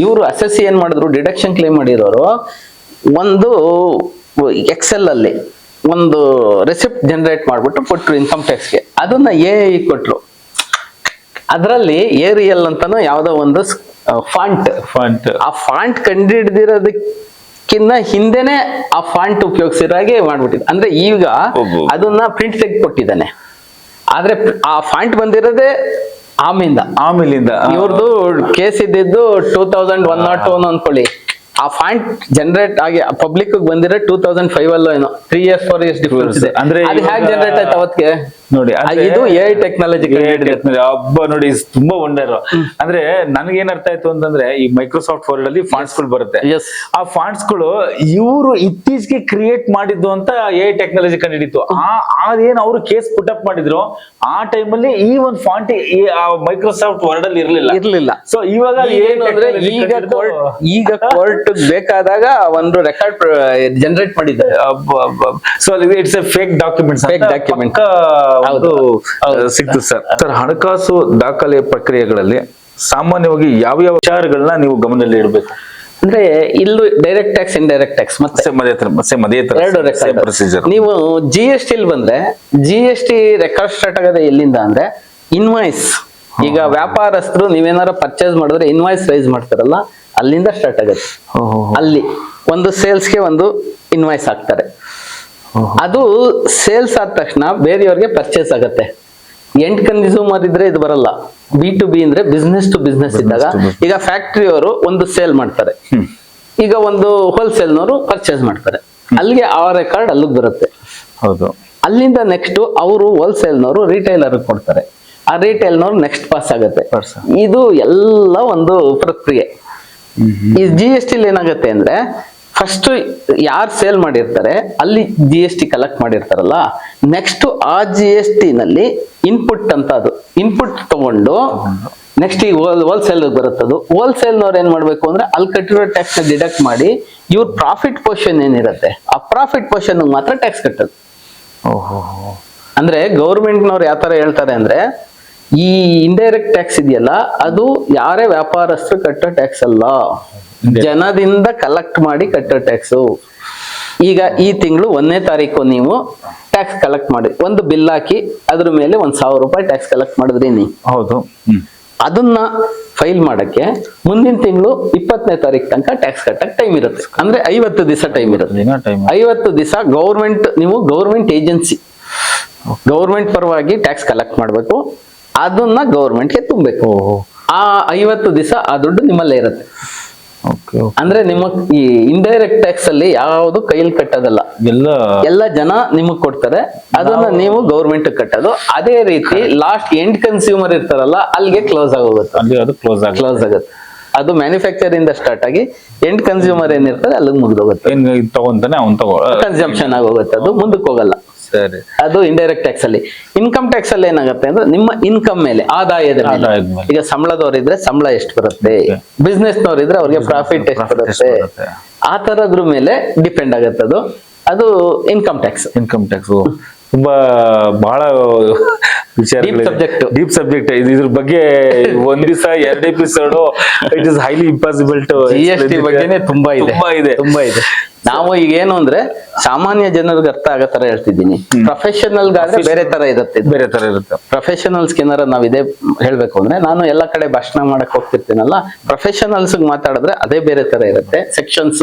ಇವರು ಅಸೆಸ್ ಏನ್ ಮಾಡಿದ್ರು ಡಿಡಕ್ಷನ್ ಕ್ಲೇಮ್ ಮಾಡಿರೋರು ಒಂದು ಎಕ್ಸೆಲ್ ಅಲ್ಲಿ ಒಂದು ರೆಸಿಪ್ಟ್ ಜನರೇಟ್ ಮಾಡ್ಬಿಟ್ಟು ಕೊಟ್ರು ಇನ್ಕಮ್ ಟ್ಯಾಕ್ಸ್ಗೆ ಅದನ್ನ ಎ ಕೊಟ್ರು. ಅದರಲ್ಲಿ ಏರಿಯಲ್ ಅಂತಾನು ಯಾವ್ದೋ ಒಂದು ಫಾಂಟ್ ಫಾಂಟ್ ಆ ಫಾಂಟ್ ಕಂಡುಹಿಡಿದಿರೋದಕ್ಕಿಂತ ಹಿಂದೆನೆ ಆ ಫಾಂಟ್ ಉಪಯೋಗಿಸಿರಾಗೆ ಮಾಡ್ಬಿಟ್ಟಿದೆ. ಅಂದ್ರೆ ಈಗ ಅದನ್ನ ಪ್ರಿಂಟ್ ತೆಗೆದು ಕೊಟ್ಟಿದ್ದಾನೆ ಆದ್ರೆ ಆ ಫಾಂಟ್ ಬಂದಿರೋದೇ ಆಮೇಲಿಂದ. ಆಮೇಲಿಂದ ಇವ್ರದ್ದು ಕೇಸ್ ಇದ್ದಿದ್ದು two thousand one not one ಅನ್ಕೊಳ್ಳಿ. ಆ ಫಾಂಟ್ ಜನರೇಟ್ ಆಗಿ ಪಬ್ಲಿಕ್ ಬಂದಿರೋ ಟೂ ತೌಸಂಡ್ ಫೈವ್ ಅಲ್ಲೋ ಏನೋ. Three years four years difference ಇದೆ. ಅಂದ್ರೆ ಅದು ಹೇಗೆ ಜನರೇಟ್ ಆಯ್ತು ಅವತ್ತಿಗೆ ನೋಡಿ ಇದು ಎ ಟೆಕ್ನಾಲಜಿ ಹಬ್ಬ ನೋಡಿ ತುಂಬಾ ವಂಡರ್ ಅಂದ್ರೆ ನನಗೇನ್ ಅರ್ಥ ಆಯ್ತು ಅಂತಂದ್ರೆ ಈ ಮೈಕ್ರೋಸಾಫ್ಟ್ ವರ್ಲ್ಡ್ ಅಲ್ಲಿ ಫಾಂಟ್ಸ್ಗಳು ಬರುತ್ತೆ. ಆ ಫಾಂಟ್ಸ್ಗಳು ಇವರು ಇತ್ತೀಚೆಗೆ ಕ್ರಿಯೇಟ್ ಮಾಡಿದ್ದು ಅಂತ ಎ ಟೆಕ್ನಾಲಜಿ ಕಂಡಿಡಿತು. ಆ ಏನ್ ಅವರು ಕೇಸ್ ಪುಟ್ ಅಪ್ ಮಾಡಿದ್ರು ಆ ಟೈಮಲ್ಲಿ ಈ ಒಂದು ಫಾಂಟ್ ಮೈಕ್ರೋಸಾಫ್ಟ್ ವರ್ಡ್ ಅಲ್ಲಿ ಇರ್ಲಿಲ್ಲ. ಇರ್ಲಿಲ್ಲ. ಸೊ ಇವಾಗ ಏನಂದ್ರೆ ಏನು ಅಂದ್ರೆ ಈಗ ಈಗ ಕೋರ್ಟ್ ಬೇಕಾದಾಗ ಒಂದು ರೆಕಾರ್ಡ್ ಜನರೇಟ್ ಮಾಡಿದ್ದಾರೆ. So it's a fake document fake document. ಒಂದು. ಸಿಕ್ತು ಸರ್. ಸರ್ ಹಣಕಾಸು ದಾಖಲೆ ಪ್ರಕ್ರಿಯೆಗಳಲ್ಲಿ ಸಾಮಾನ್ಯವಾಗಿ ಯಾವ ಯಾವ ವಿಚಾರಗಳನ್ನ ನೀವು ಗಮನದಲ್ಲಿ ಇಡಬೇಕು? ಅಂದ್ರೆ ಇಲ್ಲೂ ಡೈರೆಕ್ಟ್ ಟ್ಯಾಕ್ಸ್ ಇಂಡೈರೆಕ್ಟ್ ಟ್ಯಾಕ್ಸ್ ಮತ್ತೆ ನೀವು ಜಿ ಎಸ್ ಟಿ ಬಂದ್ರೆ G S T record start ಆಗದೆ ಎಲ್ಲಿಂದ ಅಂದ್ರೆ ಇನ್ವಾಯ್ಸ್ ಈಗ ವ್ಯಾಪಾರಸ್ಥರು ನೀವೇನಾರ ಪರ್ಚೇಸ್ ಮಾಡಿದ್ರೆ ಇನ್ವಾಯ್ಸ್ ರೈಸ್ ಮಾಡ್ತಾರಲ್ಲ ಅಲ್ಲಿಂದ ಸ್ಟಾರ್ಟ್ ಆಗುತ್ತೆ. ಅಲ್ಲಿ ಒಂದು ಸೇಲ್ಸ್ಗೆ ಒಂದು ಇನ್ವಾಯ್ಸ್ ಹಾಕ್ತಾರೆ. ಅದು ಸೇಲ್ಸ್ ಆದ ತಕ್ಷಣ ಬೇರೆಯವ್ರಿಗೆ ಪರ್ಚೇಸ್ ಆಗತ್ತೆ. ಎಂಟ್ ಕನ್ಸ್ಯೂಮರ್ ಇದ್ರೆ ಇದು ಬರಲ್ಲ. ಬಿ ಟು ಬಿ ಅಂದ್ರೆ ಬಿಸ್ನೆಸ್ ಟು ಬಿಸ್ನೆಸ್ ಇದ್ದಾಗ ಈಗ ಫ್ಯಾಕ್ಟ್ರಿ ಈಗ ಫ್ಯಾಕ್ಟ್ರಿಯವರು ಒಂದು ಸೇಲ್ ಮಾಡ್ತಾರೆ. ಈಗ ಒಂದು ಹೋಲ್ಸೇಲ್ನವರು ಪರ್ಚೇಸ್ ಮಾಡ್ತಾರೆ. ಅಲ್ಲಿಗೆ ಆ ರೆಕಾರ್ಡ್ ಅಲ್ಲಿಗೆ ಬರುತ್ತೆ. ಹೌದು. ಅಲ್ಲಿಂದ ನೆಕ್ಸ್ಟ್ ಅವರು ಹೋಲ್ಸೇಲ್ನವರು ರಿಟೈಲರ್ ಕೊಡ್ತಾರೆ. ಆ ರಿಟೈಲ್ನವ್ರು ನೆಕ್ಸ್ಟ್ ಪಾಸ್ ಆಗುತ್ತೆ. ಇದು ಎಲ್ಲ ಒಂದು ಪ್ರಕ್ರಿಯೆ. ಈ ಜಿ ಎಸ್ ಟಿ ಏನಾಗುತ್ತೆ ಅಂದ್ರೆ ಫಸ್ಟ್ ಯಾರು ಸೇಲ್ ಮಾಡಿರ್ತಾರೆ ಅಲ್ಲಿ ಜಿ ಎಸ್ ಟಿ ಕಲೆಕ್ಟ್ ಮಾಡಿರ್ತಾರಲ್ಲ ನೆಕ್ಸ್ಟ್ ಆ ಜಿ ಎಸ್ ಟಿ ನಲ್ಲಿ ಇನ್ಪುಟ್ ಅಂತ ಅದು ಇನ್ಪುಟ್ ತಗೊಂಡು ನೆಕ್ಸ್ಟ್ ಈಗ ಹೋಲ್ ಹೋಲ್ಸೇಲ್ ಬರುತ್ತದು ಹೋಲ್ಸೇಲ್ನವ್ರು ಏನ್ ಮಾಡ್ಬೇಕು ಅಂದ್ರೆ ಅಲ್ಲಿ ಕಟ್ಟಿರೋ ಟ್ಯಾಕ್ಸ್ನ ಡಿಡಕ್ಟ್ ಮಾಡಿ ಇವ್ರ ಪ್ರಾಫಿಟ್ ಪೋರ್ಷನ್ ಏನಿರುತ್ತೆ ಆ ಪ್ರಾಫಿಟ್ ಪೋರ್ಷನ್ ಮಾತ್ರ ಟ್ಯಾಕ್ಸ್ ಕಟ್ಟೋದು. ಅಂದ್ರೆ ಗೌರ್ಮೆಂಟ್ನವ್ರು ಯಾವ ತರ ಹೇಳ್ತಾರೆ ಅಂದ್ರೆ ಈ ಇಂಡೈರೆಕ್ಟ್ ಟ್ಯಾಕ್ಸ್ ಇದೆಯಲ್ಲ ಅದು ಯಾರೇ ವ್ಯಾಪಾರಸ್ಥರು ಕಟ್ಟೋ ಟ್ಯಾಕ್ಸ್ ಅಲ್ಲ. ಜನದಿಂದ ಕಲೆಕ್ಟ್ ಮಾಡಿ ಕಟ್ಟೋ ಟ್ಯಾಕ್ಸು ಈಗ ಈ ತಿಂಗಳು ಒಂದನೇ ತಾರೀಕು ನೀವು ಟ್ಯಾಕ್ಸ್ ಕಲೆಕ್ಟ್ ಮಾಡಿ ಒಂದು ಬಿಲ್ ಹಾಕಿ ಅದ್ರ ಮೇಲೆ ಒಂದ್ ಸಾವಿರ ರೂಪಾಯಿ ಟ್ಯಾಕ್ಸ್ ಕಲೆಕ್ಟ್ ಮಾಡಿದ್ರಿ ನೀವು. ಹೌದು. ಅದನ್ನ ಫೈಲ್ ಮಾಡಕ್ಕೆ ಮುಂದಿನ ತಿಂಗಳು ಇಪ್ಪತ್ತನೇ ತಾರೀಕು ತನಕ ಟ್ಯಾಕ್ಸ್ ಕಟ್ಟಕ್ ಟೈಮ್ ಇರುತ್ತೆ. ಅಂದ್ರೆ ಐವತ್ತು ದಿವಸ ಟೈಮ್ ಇರುತ್ತೆ. ಐವತ್ತು ದಿವಸ ಗೌರ್ಮೆಂಟ್ ನೀವು ಗೌರ್ಮೆಂಟ್ ಏಜೆನ್ಸಿ ಗೌರ್ಮೆಂಟ್ ಪರವಾಗಿ ಟ್ಯಾಕ್ಸ್ ಕಲೆಕ್ಟ್ ಮಾಡಬೇಕು. ಅದನ್ನ ಗೌರ್ಮೆಂಟ್ಗೆ ತುಂಬಬೇಕು. ಆ ಐವತ್ತು ದಿವಸ ಆ ದುಡ್ಡು ನಿಮ್ಮಲ್ಲೇ ಇರುತ್ತೆ. ಅಂದ್ರೆ ನಿಮ್ಮ ಈ ಇಂಡೈರೆಕ್ಟ್ ಟ್ಯಾಕ್ಸ್ ಅಲ್ಲಿ ಯಾವುದು ಕೈಯಲ್ಲಿ ಕಟ್ಟೋದಲ್ಲ. ಎಲ್ಲ ಎಲ್ಲ ಜನ ನಿಮಗ್ ಕೊಡ್ತಾರೆ. ಅದನ್ನ ನೀವು ಗೌರ್ಮೆಂಟ್ ಕಟ್ಟೋದು. ಅದೇ ರೀತಿ ಲಾಸ್ಟ್ ಎಂಡ್ ಕನ್ಸ್ಯೂಮರ್ ಇರ್ತಾರಲ್ಲ ಅಲ್ಲಿಗೆ ಕ್ಲೋಸ್ ಆಗೋಗುತ್ತೆ. ಅಲ್ಲಿ ಅದು ಕ್ಲೋಸ್ ಕ್ಲೋಸ್ ಆಗುತ್ತೆ. ಅದು ಮ್ಯಾನುಫ್ಯಾಕ್ಚರ್ ಇಂದ ಸ್ಟಾರ್ಟ್ ಆಗಿ ಎಂಡ್ ಕನ್ಸ್ಯೂಮರ್ ಏನಿರ್ತಾರೆ ಅಲ್ಲಿಗೆ ಮುಗ್ದೋಗುತ್ತೆ. ತಗೊಂತಾನೆ ಅವ್ನು ತಗೋ ಕನ್ಸಂಪ್ಷನ್ ಆಗೋಗುತ್ತೆ. ಅದು ಮುಂದಕ್ಕೆ ಹೋಗಲ್ಲ. ಸರಿ ಅದು ಇಂಡೈರೆಕ್ಟ್ ಟ್ಯಾಕ್ಸ್ ಅಲ್ಲಿ. ಇನ್ಕಮ್ ಟ್ಯಾಕ್ಸ್ ಅಲ್ಲಿ ಏನಾಗುತ್ತೆ ಅಂದ್ರೆ ನಿಮ್ಮ ಇನ್ಕಮ್ ಮೇಲೆ ಆದಾಯದ ಮೇಲೆ. ಆದಾಯದ ಮೇಲೆ. ಈಗ ಸಂಬಳದವರಿದ್ರೆ ಸಂಬಳ ಎಷ್ಟು ಬರುತ್ತೆ? ಬಿಸ್ನೆಸ್ ನವರಿದ್ರೆ ಇದ್ರೆ ಅವ್ರಿಗೆ ಪ್ರಾಫಿಟ್ ಎಷ್ಟು Profit ಎಷ್ಟು ಬರುತ್ತೆ? ಬರುತ್ತೆ? ಆ ತರದ್ರ ಮೇಲೆ ಡಿಪೆಂಡ್ ಆಗುತ್ತೆ ಅದು. ಅದು ಇನ್ಕಮ್ ಟ್ಯಾಕ್ಸ್ ಇನ್ಕಮ್ ಟ್ಯಾಕ್ಸ್ ತುಂಬಾ ಬಹಳ subject. ಡೀಪ್ ಸಬ್ಜೆಕ್ಟ್ ಇದ್ರ ಬಗ್ಗೆ ಒಂದ್ ದಿವಸ ಎರಡು episode it is highly impossible to G S T ಬಗ್ಗೆನೇ ತುಂಬಾ ಇದೆ. ತುಂಬಾ ಇದೆ. ತುಂಬಾ ಇದೆ. ನಾವು ಈಗ ಏನು ಅಂದ್ರೆ ಸಾಮಾನ್ಯ ಜನರಿಗೆ ಅರ್ಥ ಆಗೋ ತರ ಹೇಳ್ತಿದ್ದೀನಿ. ಪ್ರೊಫೆಷನಲ್ ಗಾದ್ರೆ ಬೇರೆ ತರ ಇರುತ್ತೆ ಬೇರೆ ತರ ಇರುತ್ತೆ. ಪ್ರೊಫೆಷನಲ್ಸ್ ಏನಾರ ನಾವ್ ಇದೇ ಹೇಳ್ಬೇಕು ಅಂದ್ರೆ ನಾನು ಎಲ್ಲ ಕಡೆ ಭಾಷಣ ಮಾಡಕ್ ಹೋಗ್ತಿರ್ತೀನಲ್ಲ ಪ್ರೊಫೆಷನಲ್ಸ್ ಮಾತಾಡಿದ್ರೆ ಅದೇ ಬೇರೆ ತರ ಇರುತ್ತೆ. ಸೆಕ್ಷನ್ಸ್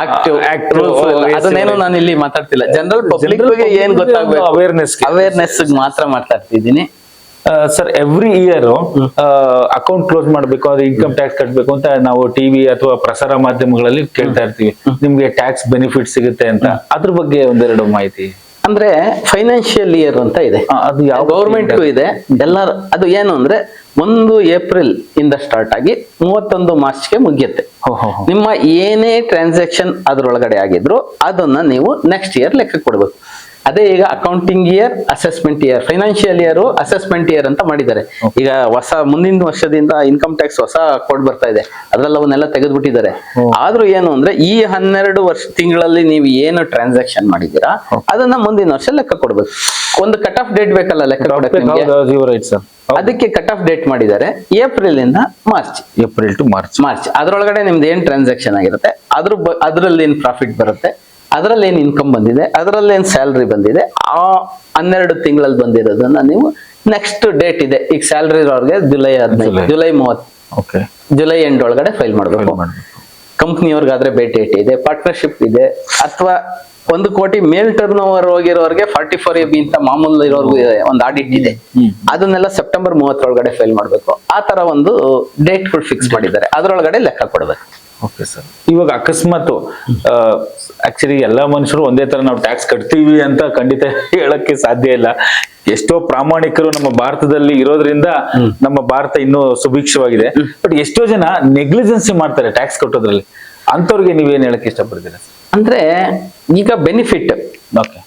ಆಕ್ಟಿವ್ oh, ಅದನ್ನೇನು. ನಾನು ಇಲ್ಲಿ ಮಾತಾಡ್ತಿಲ್ಲ. ಜನರಲ್ ಪಬ್ಲಿಕ್ ಬಗ್ಗೆ ಏನ್ ಗೊತ್ತಾಗಬೇಕು? ಅವೇರ್ನೆಸ್. ಅವೇರ್ನೆಸ್ ಮಾತ್ರ ಮಾತಾಡ್ತಿದ್ದೀನಿ. Sir every year account close ಮಾಡ್ಬೇಕು ಅದು ಇನ್ಕಮ್ ಟ್ಯಾಕ್ಸ್ ಕಟ್ಟಬೇಕು ಅಂತ ನಾವು ಟಿವಿ ಅಥವಾ ಪ್ರಸಾರ ಮಾಧ್ಯಮಗಳಲ್ಲಿ ಕೇಳ್ತಾ ಇರ್ತೀವಿ. ನಿಮ್ಗೆ ಟ್ಯಾಕ್ಸ್ ಬೆನಿಫಿಟ್ ಸಿಗುತ್ತೆ ಅಂತ. ಅದ್ರ ಬಗ್ಗೆ ಒಂದೆರಡು ಮಾಹಿತಿ. ಅಂದ್ರೆ ಫೈನಾನ್ಷಿಯಲ್ ಇಯರ್ ಅಂತ ಇದೆ. ಅದು ಯಾವ ಗೌರ್ಮೆಂಟ್ ಇದೆ. ಎಲ್ಲ ಅದು ಏನು ಅಂದ್ರೆ ಒಂದು ಏಪ್ರಿಲ್ ಇಂದ ಸ್ಟಾರ್ಟ್ ಆಗಿ ಮೂವತ್ತೊಂದು ಮಾರ್ಚ್ಗೆ ಮುಗಿಯುತ್ತೆ. ನಿಮ್ಮ ಏನೇ ಟ್ರಾನ್ಸಾಕ್ಷನ್ ಅದ್ರೊಳಗಡೆ ಆಗಿದ್ರು ಅದನ್ನ ನೀವು ನೆಕ್ಸ್ಟ್ ಇಯರ್ ಲೆಕ್ಕ ಕೊಡ್ಬೇಕು. ಅದೇ ಈಗ accounting year assessment year financial year assessment year ಅಂತ ಮಾಡಿದ್ದಾರೆ. ಈಗ ಹೊಸ ಮುಂದಿನ ವರ್ಷದಿಂದ ಇನ್ಕಮ್ ಟ್ಯಾಕ್ಸ್ ಹೊಸ ಕೋಡ್ ಬರ್ತಾ ಇದೆ. ಅದ್ರಲ್ಲಿ ಅವನ್ನೆಲ್ಲ ತೆಗೆದ್ಬಿಟ್ಟಿದ್ದಾರೆ. ಆದ್ರೂ ಏನು ಅಂದ್ರೆ ಈ ಹನ್ನೆರಡು ವರ್ಷ ತಿಂಗಳಲ್ಲಿ ನೀವು ಏನು ಟ್ರಾನ್ಸಾಕ್ಷನ್ ಮಾಡಿದ್ದೀರಾ ಅದನ್ನ ಮುಂದಿನ ವರ್ಷ ಲೆಕ್ಕ ಕೊಡ್ಬೇಕು. ಒಂದು ಕಟ್ ಆಫ್ ಡೇಟ್ ಬೇಕಲ್ಲ ಲೆಕ್ಕ ಕೊಡಕ್ಕೆ. ಅದಕ್ಕೆ ಕಟ್ ಆಫ್ ಡೇಟ್ ಮಾಡಿದ್ದಾರೆ. ಏಪ್ರಿಲ್ ಇಂದ March. April to March. March. ಅದರೊಳಗಡೆ ನಿಮ್ದು ಏನ್ ಟ್ರಾನ್ಸಾಕ್ಷನ್ ಆಗಿರುತ್ತೆ ಅದ್ರ ಅದ್ರಲ್ಲಿ ಏನ್ ಪ್ರಾಫಿಟ್ ಬರುತ್ತೆ. ಅದ್ರಲ್ಲಿ ಏನು ಇನ್ಕಮ್ ಬಂದಿದೆ ಅದರಲ್ಲಿ ಏನು ಸ್ಯಾಲ್ರಿ ಬಂದಿದೆ ಆ ಹನ್ನೆರಡು ತಿಂಗಳಲ್ಲಿ ಬಂದಿರೋದನ್ನ ನೀವು ನೆಕ್ಸ್ಟ್ ಡೇಟ್ ಇದೆ. ಈಗ ಸ್ಯಾಲ್ರಿ ಇರೋರ್ಗೆ ಜುಲೈ ಹದಿನೈದು ಜುಲೈ. ಓಕೆ. ಜುಲೈ ಎಂಡ್ ಒಳಗಡೆ ಫೈಲ್ ಮಾಡಬೇಕು. ಕಂಪ್ನಿಯವ್ರಿಗಾದ್ರೆ ಬೇಟೆ ಡೇಟ್ ಇದೆ ಪಾರ್ಟ್ನರ್ಶಿಪ್ ಇದೆ ಅಥವಾ ಒಂದು ಕೋಟಿ ಮೇಲ್ ಟರ್ನ್ ಓವರ್ ಹೋಗಿರೋರ್ಗೆ ಫಾರ್ಟಿ ಫೋರ್ ಎ ಬಿ ಅಂತ ಮಾಮೂಲು ಇರೋರ್ಗು ಒಂದು ಆಡಿಟ್ ಇದೆ. ಅದನ್ನೆಲ್ಲ ಸೆಪ್ಟೆಂಬರ್ ಮೂವತ್ತರೊಳಗಡೆ ಫೈಲ್ ಮಾಡಬೇಕು. ಆ ತರ ಒಂದು ಡೇಟ್ಗಳು ಫಿಕ್ಸ್ ಮಾಡಿದ್ದಾರೆ. ಅದರೊಳಗಡೆ ಲೆಕ್ಕ ಕೊಡಬೇಕು. ಓಕೆ ಸರ್ ಇವಾಗ ಅಕಸ್ಮಾತ್ ಆಕ್ಚುಲಿ ಎಲ್ಲಾ ಮನುಷ್ಯರು ಒಂದೇ ತರ ನಾವು ಟ್ಯಾಕ್ಸ್ ಕಟ್ತೀವಿ ಅಂತ ಖಂಡಿತ ಹೇಳಕ್ಕೆ ಸಾಧ್ಯ ಇಲ್ಲ. ಎಷ್ಟೋ ಪ್ರಾಮಾಣಿಕರು ನಮ್ಮ ಭಾರತದಲ್ಲಿ ಇರೋದ್ರಿಂದ ನಮ್ಮ ಭಾರತ ಇನ್ನೂ ಸುಭಿಕ್ಷವಾಗಿದೆ. ಬಟ್ ಎಷ್ಟೋ ಜನ ನೆಗ್ಲಿಜೆನ್ಸಿ ಮಾಡ್ತಾರೆ ಟ್ಯಾಕ್ಸ್ ಕಟ್ಟೋದ್ರಲ್ಲಿ. ಅಂತವ್ರಿಗೆ ನೀವೇನು ಹೇಳಕ್ ಇಷ್ಟಪಡ್ತೀರಾ ಅಂದ್ರೆ ಈಗ ಬೆನಿಫಿಟ್ ಓಕೆ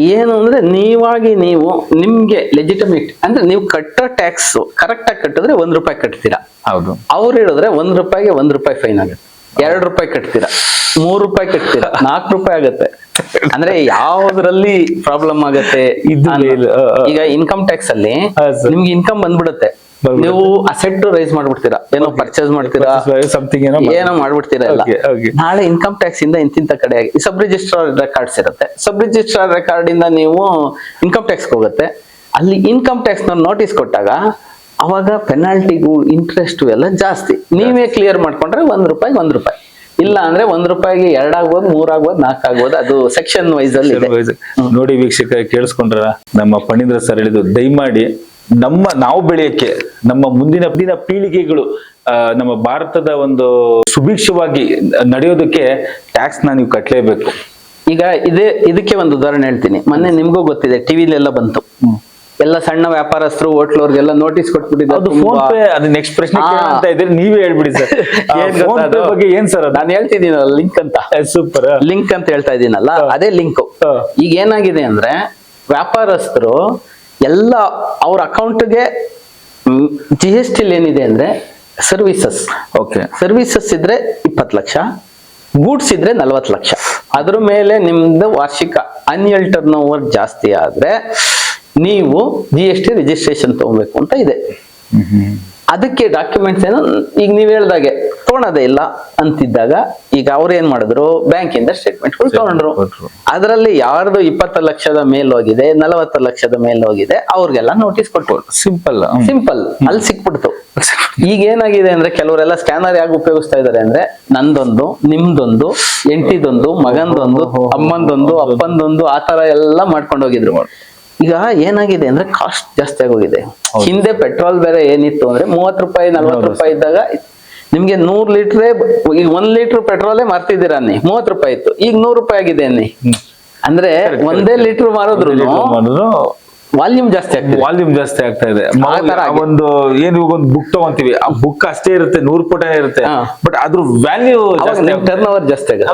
ಏನು ಅಂದ್ರೆ ನೀವಾಗಿ ನೀವು ನಿಮ್ಗೆ ಲೆಜಿಟಮೇಟ್ ಅಂದ್ರೆ ನೀವು ಕಟ್ಟೋ ಟ್ಯಾಕ್ಸ್ ಕರೆಕ್ಟ್ ಆಗಿ ಕಟ್ಟಿದ್ರೆ ಒಂದ್ ರೂಪಾಯಿ ಕಟ್ತೀರಾ. ಹೌದು. ಅವ್ರು ಹೇಳಿದ್ರೆ ಒಂದ್ ರೂಪಾಯಿಗೆ ಒಂದ್ ರೂಪಾಯಿ ಫೈನ್ ಆಗುತ್ತೆ. ಎರಡ್ ರೂಪಾಯಿ ಕಟ್ತೀರಾ. ಮೂರ್ ರೂಪಾಯಿ ಕಟ್ತೀರಾ. ನಾಲ್ಕ್ ರೂಪಾಯಿ ಆಗುತ್ತೆ. ಅಂದ್ರೆ ಯಾವ್ದ್ರಲ್ಲಿ ಪ್ರಾಬ್ಲಮ್ ಆಗತ್ತೆ. ಈಗ ಇನ್ಕಮ್ ಟ್ಯಾಕ್ಸ್ ಅಲ್ಲಿ ನಿಮ್ಗೆ ಇನ್ಕಮ್ ಬಂದ್ಬಿಡುತ್ತೆ. ನೀವು ಅಸೆಟ್ ರೈಸ್ ಮಾಡ್ಬಿಡ್ತೀರಾ? ಏನೋ ಪರ್ಚೇಸ್ ಮಾಡ್ತೀರಾ? ಸಮಥಿಂಗ್ ಏನೋ ಏನೋ ಮಾಡ್ಬಿಡ್ತೀರಾ ಎಲ್ಲ. ನಾಳೆ ಇನ್ಕಮ್ ಟ್ಯಾಕ್ಸ್ ಇಂದ ಇಂತಿಂತ ಕಡೆ ಸಬ್ ರಿಜಿಸ್ಟ್ರಾರ್ ರೆಕಾರ್ಡ್ಸ್ ಇರುತ್ತೆ. ಸಬ್ ರಿಜಿಸ್ಟ್ರಾರ್ ರೆಕಾರ್ಡ್ ಇಂದ ನೀವು ಇನ್ಕಮ್ ಟ್ಯಾಕ್ಸ್ ಹೋಗುತ್ತೆ. ಅಲ್ಲಿ ಇನ್ಕಮ್ ಟ್ಯಾಕ್ಸ್ನ ನೋಟಿಸ್ ಕೊಟ್ಟಾಗ ಅವಾಗ ಪೆನಾಲ್ಟಿಗೂ ಇಂಟ್ರೆಸ್ಟ್ ಎಲ್ಲ ಜಾಸ್ತಿ. ನೀವೇ ಕ್ಲಿಯರ್ ಮಾಡ್ಕೊಂಡ್ರೆ ಒಂದ್ ರೂಪಾಯಿ ಒಂದ್ ರೂಪಾಯಿ. ಇಲ್ಲ ಅಂದ್ರೆ ಒಂದ್ ರೂಪಾಯಿಗೆ ಎರಡ್ ಆಗ್ಬೋದು ಮೂರ್ ಆಗ್ಬೋದು ನಾಲ್ಕು ಆಗ್ಬೋದು ಅದು ಸೆಕ್ಷನ್ ವೈಸ್ ಅಲ್ಲಿ ನೋಡಿ ವೀಕ್ಷಕ ಕೇಳಿಸ್ಕೊಂಡ್ರ ನಮ್ಮ ಪಣೀಂದ್ರ ಸರ್ ಹೇಳಿದ್ದು ದಯಮಾಡಿ ನಮ್ಮ ನಾವು ಬೆಳೆಯಕ್ಕೆ ನಮ್ಮ ಮುಂದಿನ ಮುಂದಿನ ಪೀಳಿಗೆಗಳು ನಮ್ಮ ಭಾರತದ ಒಂದು ಸುಭಿಕ್ಷವಾಗಿ ನಡೆಯೋದಕ್ಕೆ ಟ್ಯಾಕ್ಸ್ನ ನೀವು ಕಟ್ಟಲೇಬೇಕು ಈಗ ಇದೇ ಇದಕ್ಕೆ ಒಂದು ಉದಾಹರಣೆ ಹೇಳ್ತೀನಿ. ಮೊನ್ನೆ ನಿಮ್ಗೂ ಗೊತ್ತಿದೆ ಟಿವಿಲೆಲ್ಲ ಬಂತು. ಎಲ್ಲ ಸಣ್ಣ ವ್ಯಾಪಾರಸ್ಥರು ಹೋಟ್ಲವ್ರಿಗೆಲ್ಲ ನೋಟಿಸ್ ಕೊಟ್ಬಿಟ್ಟಿದ್ದಾರೆ ಫೋನ್ ಪೇ ಅದು ನೆಕ್ಸ್ಟ್ ಪ್ರಶ್ನೆ ಅಂತ ಇದ್ರೆ ನೀವೇ ಹೇಳ್ಬಿಡಿ ಸರ್. <laughs> ಫೋನ್ ಪೇ ಬಗ್ಗೆ ಏನ್ ಸರ್ ನಾನು ಹೇಳ್ತಿದ್ದೀನಲ್ಲ ಲಿಂಕ್ ಅಂತ. ಸೂಪರ್ ಲಿಂಕ್ ಅಂತ ಹೇಳ್ತಾ ಇದ್ದೀನಲ್ಲ ಅದೇ ಲಿಂಕ್ ಈಗ ಏನಾಗಿದೆ ಅಂದ್ರೆ ವ್ಯಾಪಾರಸ್ಥರು ಎಲ್ಲ ಅವ್ರ ಅಕೌಂಟ್ಗೆ ಜಿ ಎಸ್ ಟಿಲ್ ಏನಿದೆ ಅಂದ್ರೆ ಸರ್ವಿಸಸ್ ಓಕೆ ಸರ್ವಿಸಸ್ ಇದ್ರೆ ಇಪ್ಪತ್ತು ಲಕ್ಷ ಗೂಡ್ಸ್ ಇದ್ರೆ ನಲವತ್ತು ಲಕ್ಷ. ಅದ್ರ ಮೇಲೆ ನಿಮ್ದು ವಾರ್ಷಿಕ ಅನ್ಯಲ್ ಟರ್ನ್ ಓವರ್ ಜಾಸ್ತಿ ಆದ್ರೆ ನೀವು ಜಿ ಎಸ್ ಟಿ ರಿಜಿಸ್ಟ್ರೇಷನ್ ತಗೋಬೇಕು ಅಂತ ಇದೆ. ಅದಕ್ಕೆ ಡಾಕ್ಯುಮೆಂಟ್ಸ್ ಏನು ಈಗ ನೀವು ಹೇಳ್ದಾಗೆ ತಗೊಳೋದೇ ಇಲ್ಲ ಅಂತಿದ್ದಾಗ ಈಗ ಅವ್ರು ಏನ್ ಮಾಡಿದ್ರು? ಬ್ಯಾಂಕಿಂದ ಸ್ಟೇಟ್ಮೆಂಟ್ ತಗೊಂಡ್ರು. ಅದರಲ್ಲಿ ಯಾರ್ದು ಇಪ್ಪತ್ತು ಲಕ್ಷದ ಮೇಲ್ ಹೋಗಿದೆ ನಲವತ್ತು ಲಕ್ಷದ ಮೇಲ್ ಹೋಗಿದೆ ಅವ್ರಿಗೆಲ್ಲ ನೋಟಿಸ್ ಕೊಟ್ಟು ಸಿಂಪಲ್ ಸಿಂಪಲ್ ಅಲ್ಲಿ ಸಿಕ್ಬಿಡ್ತು. ಈಗ ಏನಾಗಿದೆ ಅಂದ್ರೆ ಕೆಲವರೆಲ್ಲ ಸ್ಕ್ಯಾನರ್ ಯಾಕೆ ಉಪಯೋಗಿಸ್ತಾ ಇದಾರೆ ಅಂದ್ರೆ ನಂದೊಂದು ನಿಮ್ದೊಂದು ಎಂಟಿದೊಂದು ಮಗಂದೊಂದು ಅಮ್ಮಂದೊಂದು ಅಪ್ಪಂದೊಂದು ಆ ತರ ಎಲ್ಲ ಮಾಡ್ಕೊಂಡು ಹೋಗಿದ್ರು. ಈಗ ಏನಾಗಿದೆ ಅಂದ್ರೆ ಕಾಸ್ಟ್ ಜಾಸ್ತಿ ಆಗೋಗಿದೆ. ಹಿಂದೆ. ಪೆಟ್ರೋಲ್ ಬೇರೆ ಏನಿತ್ತು ಅಂದ್ರೆ ಮೂವತ್ ರೂಪಾಯಿ ನಲ್ವತ್ತು ರೂಪಾಯಿ ಇದ್ದಾಗ ನಿಮ್ಗೆ ನೂರ್ ಲೀಟ್ರೇ ಈಗ ಒಂದ್ ಲೀಟರ್ ಪೆಟ್ರೋಲೇ ಮಾರ್ತಿದ್ದೀರ ಅನ್ನಿ. ಮೂವತ್ ರೂಪಾಯಿ ಇತ್ತು. ಈಗ ನೂರ್ ರೂಪಾಯಿ ಆಗಿದೆ ಅನ್ನಿ. ಅಂದ್ರೆ ಒಂದೇ ಲೀಟರ್ ಮಾರೋದ್ರು ವಾಲ್ಯೂಮ್ ಜಾಸ್ತಿ ಆಗ್ತದೆ ವಾಲ್ಯೂಮ್ ಜಾಸ್ತಿ ಆಗ್ತಾ ಇದೆ. ಒಂದು ಏನ್ ಇವಾಗ ಒಂದು ಬುಕ್ ತಗೊಂತೀವಿ ಆ ಬುಕ್ ಅಷ್ಟೇ ಇರುತ್ತೆ ನೂರು ಪುಟನೇ ಇರುತ್ತೆ. ಬಟ್ ಅದ್ರ ವ್ಯಾಲ್ಯೂ ಟರ್ನ್ ಓವರ್ ಜಾಸ್ತಿ ಆಗುತ್ತೆ.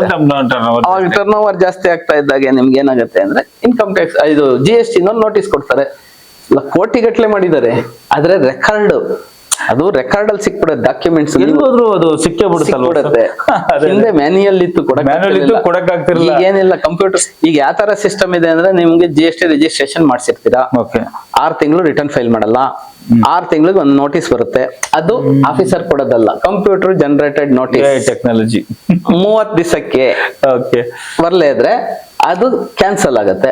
ಅವಾಗ ಟರ್ನ್ ಓವರ್ ಜಾಸ್ತಿ ಆಗ್ತಾ ಇದ್ದಾಗ ನಿಮ್ಗೆ ಏನಾಗುತ್ತೆ ಅಂದ್ರೆ ಇನ್ಕಮ್ ಟ್ಯಾಕ್ಸ್ ಇದು ಜಿ ಎಸ್ ಟಿ ನೋಟಿಸ್ ಕೊಡ್ತಾರೆ. ಕೋಟಿ ಗಟ್ಲೆ ಮಾಡಿದ್ದಾರೆ. ಆದ್ರೆ ರೆಕಾರ್ಡ್ ಅದು ರೆಕಾರ್ಡ್ ಅಲ್ಲಿ ಸಿಕ್ಬಿಡುತ್ತೆ ಡಾಕ್ಯುಮೆಂಟ್ಸ್ ಎಲ್ಲೋದ್ರು ಅದು ಸಿಕ್ಕೇ ಬಿಡುತ್ತೆ. <laughs> ಹಿಂದೆ ಮ್ಯಾನ್ಯಲ್ ಇತ್ತು ಕೂಡ Manual ಇತ್ತು, ಕೊಡಕ್ ಈಗ ಏನಿಲ್ಲ ಕಂಪ್ಯೂಟರ್ ಈಗ ಯಾವ ತರ ಸಿಸ್ಟಮ್ ಇದೆ ಅಂದ್ರೆ ನಿಮ್ಗೆ ಜಿ ಎಸ್ ಟಿ ರಿಜಿಸ್ಟ್ರೇಷನ್ ಮಾಡಿಸಿರ್ತೀರಾ? ಓಕೆ. ಆರ್ ತಿಂಗಳು ರಿಟರ್ನ್ ಫೈಲ್ ಮಾಡಲ್ಲ. ಆರ್ ತಿಂಗಳಿಗೆ ಒಂದು ನೋಟಿಸ್ ಬರುತ್ತೆ. ಅದು ಆಫೀಸರ್ ಕೊಡೋದಲ್ಲ. ಕಂಪ್ಯೂಟರ್ ಜನರೇಟೆಡ್ ನೋಟಿಸ್ ಟೆಕ್ನಾಲಜಿ ಮೂವತ್ ದಿವಸಕ್ಕೆ ಓಕೆ. ಬರ್ಲೇ ಇದ್ರೆ ಅದು ಕ್ಯಾನ್ಸಲ್ ಆಗುತ್ತೆ.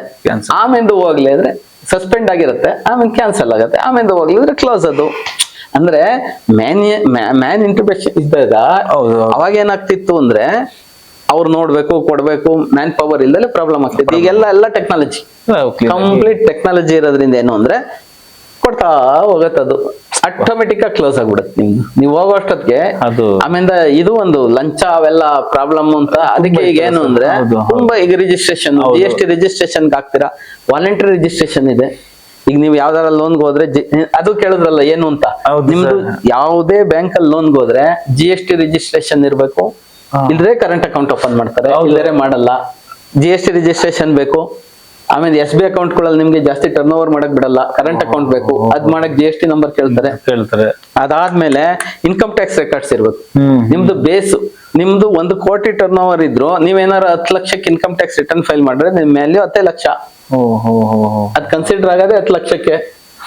ಆಮೇಲೆ ಹೋಗ್ಲಿ ಇದ್ರೆ ಸಸ್ಪೆಂಡ್ ಆಗಿರುತ್ತೆ. ಆಮೇಲೆ ಕ್ಯಾನ್ಸಲ್ ಆಗುತ್ತೆ. ಆಮೇಲೆ ಹೋಗ್ಲಿದ್ರೆ ಕ್ಲೋಸ್ ಅದು. ಅಂದ್ರೆ ಮ್ಯಾನ್ ಮ್ಯಾನ್ ಇಂಟರ್ಪ್ರೇಷನ್ ಇದ್ದಾಗ. ಅವಾಗ ಏನಾಗ್ತಿತ್ತು ಅಂದ್ರೆ ಅವ್ರು ನೋಡ್ಬೇಕು ಕೊಡ್ಬೇಕು ಮ್ಯಾನ್ ಪವರ್ ಇಲ್ದಲೆ ಪ್ರಾಬ್ಲಮ್ ಆಗ್ತಿತ್ತು. ಈಗೆಲ್ಲ ಎಲ್ಲ ಟೆಕ್ನಾಲಜಿ ಕಂಪ್ಲೀಟ್ ಟೆಕ್ನಾಲಜಿ ಇರೋದ್ರಿಂದ ಏನು ಅಂದ್ರೆ ಕೊಡ್ತಾ ಹೋಗತ್ತದು. ಆಟೋಮೆಟಿಕ್ ಆಗಿ ಕ್ಲೋಸ್ ಆಗ್ಬಿಡುತ್ತೆ ನಿಮ್ದು. ನೀವು ಹೋಗೋ ಅಷ್ಟೊತ್ತಿಗೆ ಅದು. ಆಮೇಲೆ ಇದು ಒಂದು ಲಂಚ ಅವೆಲ್ಲ ಪ್ರಾಬ್ಲಮ್ ಅಂತ ಅದಕ್ಕೆ ಈಗ ಏನು ಅಂದ್ರೆ. ತುಂಬಾ ಈಗ ರಿಜಿಸ್ಟ್ರೇಷನ್ ಎಷ್ಟು ಜಿ ಎಸ್ ಟಿ ರಿಜಿಸ್ಟ್ರೇಷನ್ ಹಾಕ್ತೀರಾ? ವಾಲಂಟರಿ ರಿಜಿಸ್ಟ್ರೇಷನ್ ಇದೆ. ಈಗ ನೀವು ಯಾವ್ದಾರ ಲೋನ್ಗೆ ಹೋದ್ರೆ ಅದು ಕೇಳಿದ್ರಲ್ಲ ಏನು ಅಂತ? ನಿಮ್ದು ಯಾವುದೇ ಬ್ಯಾಂಕ್ ಅಲ್ಲಿ ಲೋನ್ಗೆ ಹೋದ್ರೆ ಜಿ ಎಸ್ ಟಿ ರಿಜಿಸ್ಟ್ರೇಷನ್ ಇರ್ಬೇಕು. ಇಲ್ದ್ರೆ ಕರೆಂಟ್ ಅಕೌಂಟ್ ಓಪನ್ ಮಾಡ್ತಾರೆ ಹೌದು. ಇಲ್ಲದ್ರೆ ಮಾಡಲ್ಲ. ಜಿ ಎಸ್ ಟಿ ರಿಜಿಸ್ಟ್ರೇಷನ್ ಬೇಕು. ಆಮೇಲೆ ಎಸ್ ಬಿ ಅಕೌಂಟ್ಗಳಲ್ಲಿ ನಿಮ್ಗೆ ಜಾಸ್ತಿ ಟರ್ನ್ ಓವರ್ ಮಾಡಕ್ ಬಿಡಲ್ಲ. ಕರೆಂಟ್ ಅಕೌಂಟ್ ಬೇಕು. ಅದ್ ಮಾಡಕ್ ಜಿ ಎಸ್ ಟಿ ನಂಬರ್ ಕೇಳ್ತಾರೆ. ಕೇಳ್ತಾರೆ. ಅದಾದ್ಮೇಲೆ ಇನ್ಕಮ್ ಟ್ಯಾಕ್ಸ್ ರೆಕಾರ್ಡ್ಸ್ ಇರ್ಬೇಕು. ನಿಮ್ದು ಬೇಸ್ ನಿಮ್ದು ಒಂದು ಕೋಟಿ ಟರ್ನ್ ಓವರ್ ಇದ್ರು ನೀವೇನಾರ ಹತ್ತು ಲಕ್ಷಕ್ಕೆ ಇನ್ಕಮ್ ಟ್ಯಾಕ್ಸ್ ರಿಟರ್ನ್ ಫೈಲ್ ಮಾಡಿದ್ರೆ ನಿಮ್ ಮೇಲೆ ಹತ್ತೇ ಲಕ್ಷ. ಅದ್ ಕನ್ಸಿಡರ್ ಆಗದೆ ಹತ್ತು ಲಕ್ಷಕ್ಕೆ.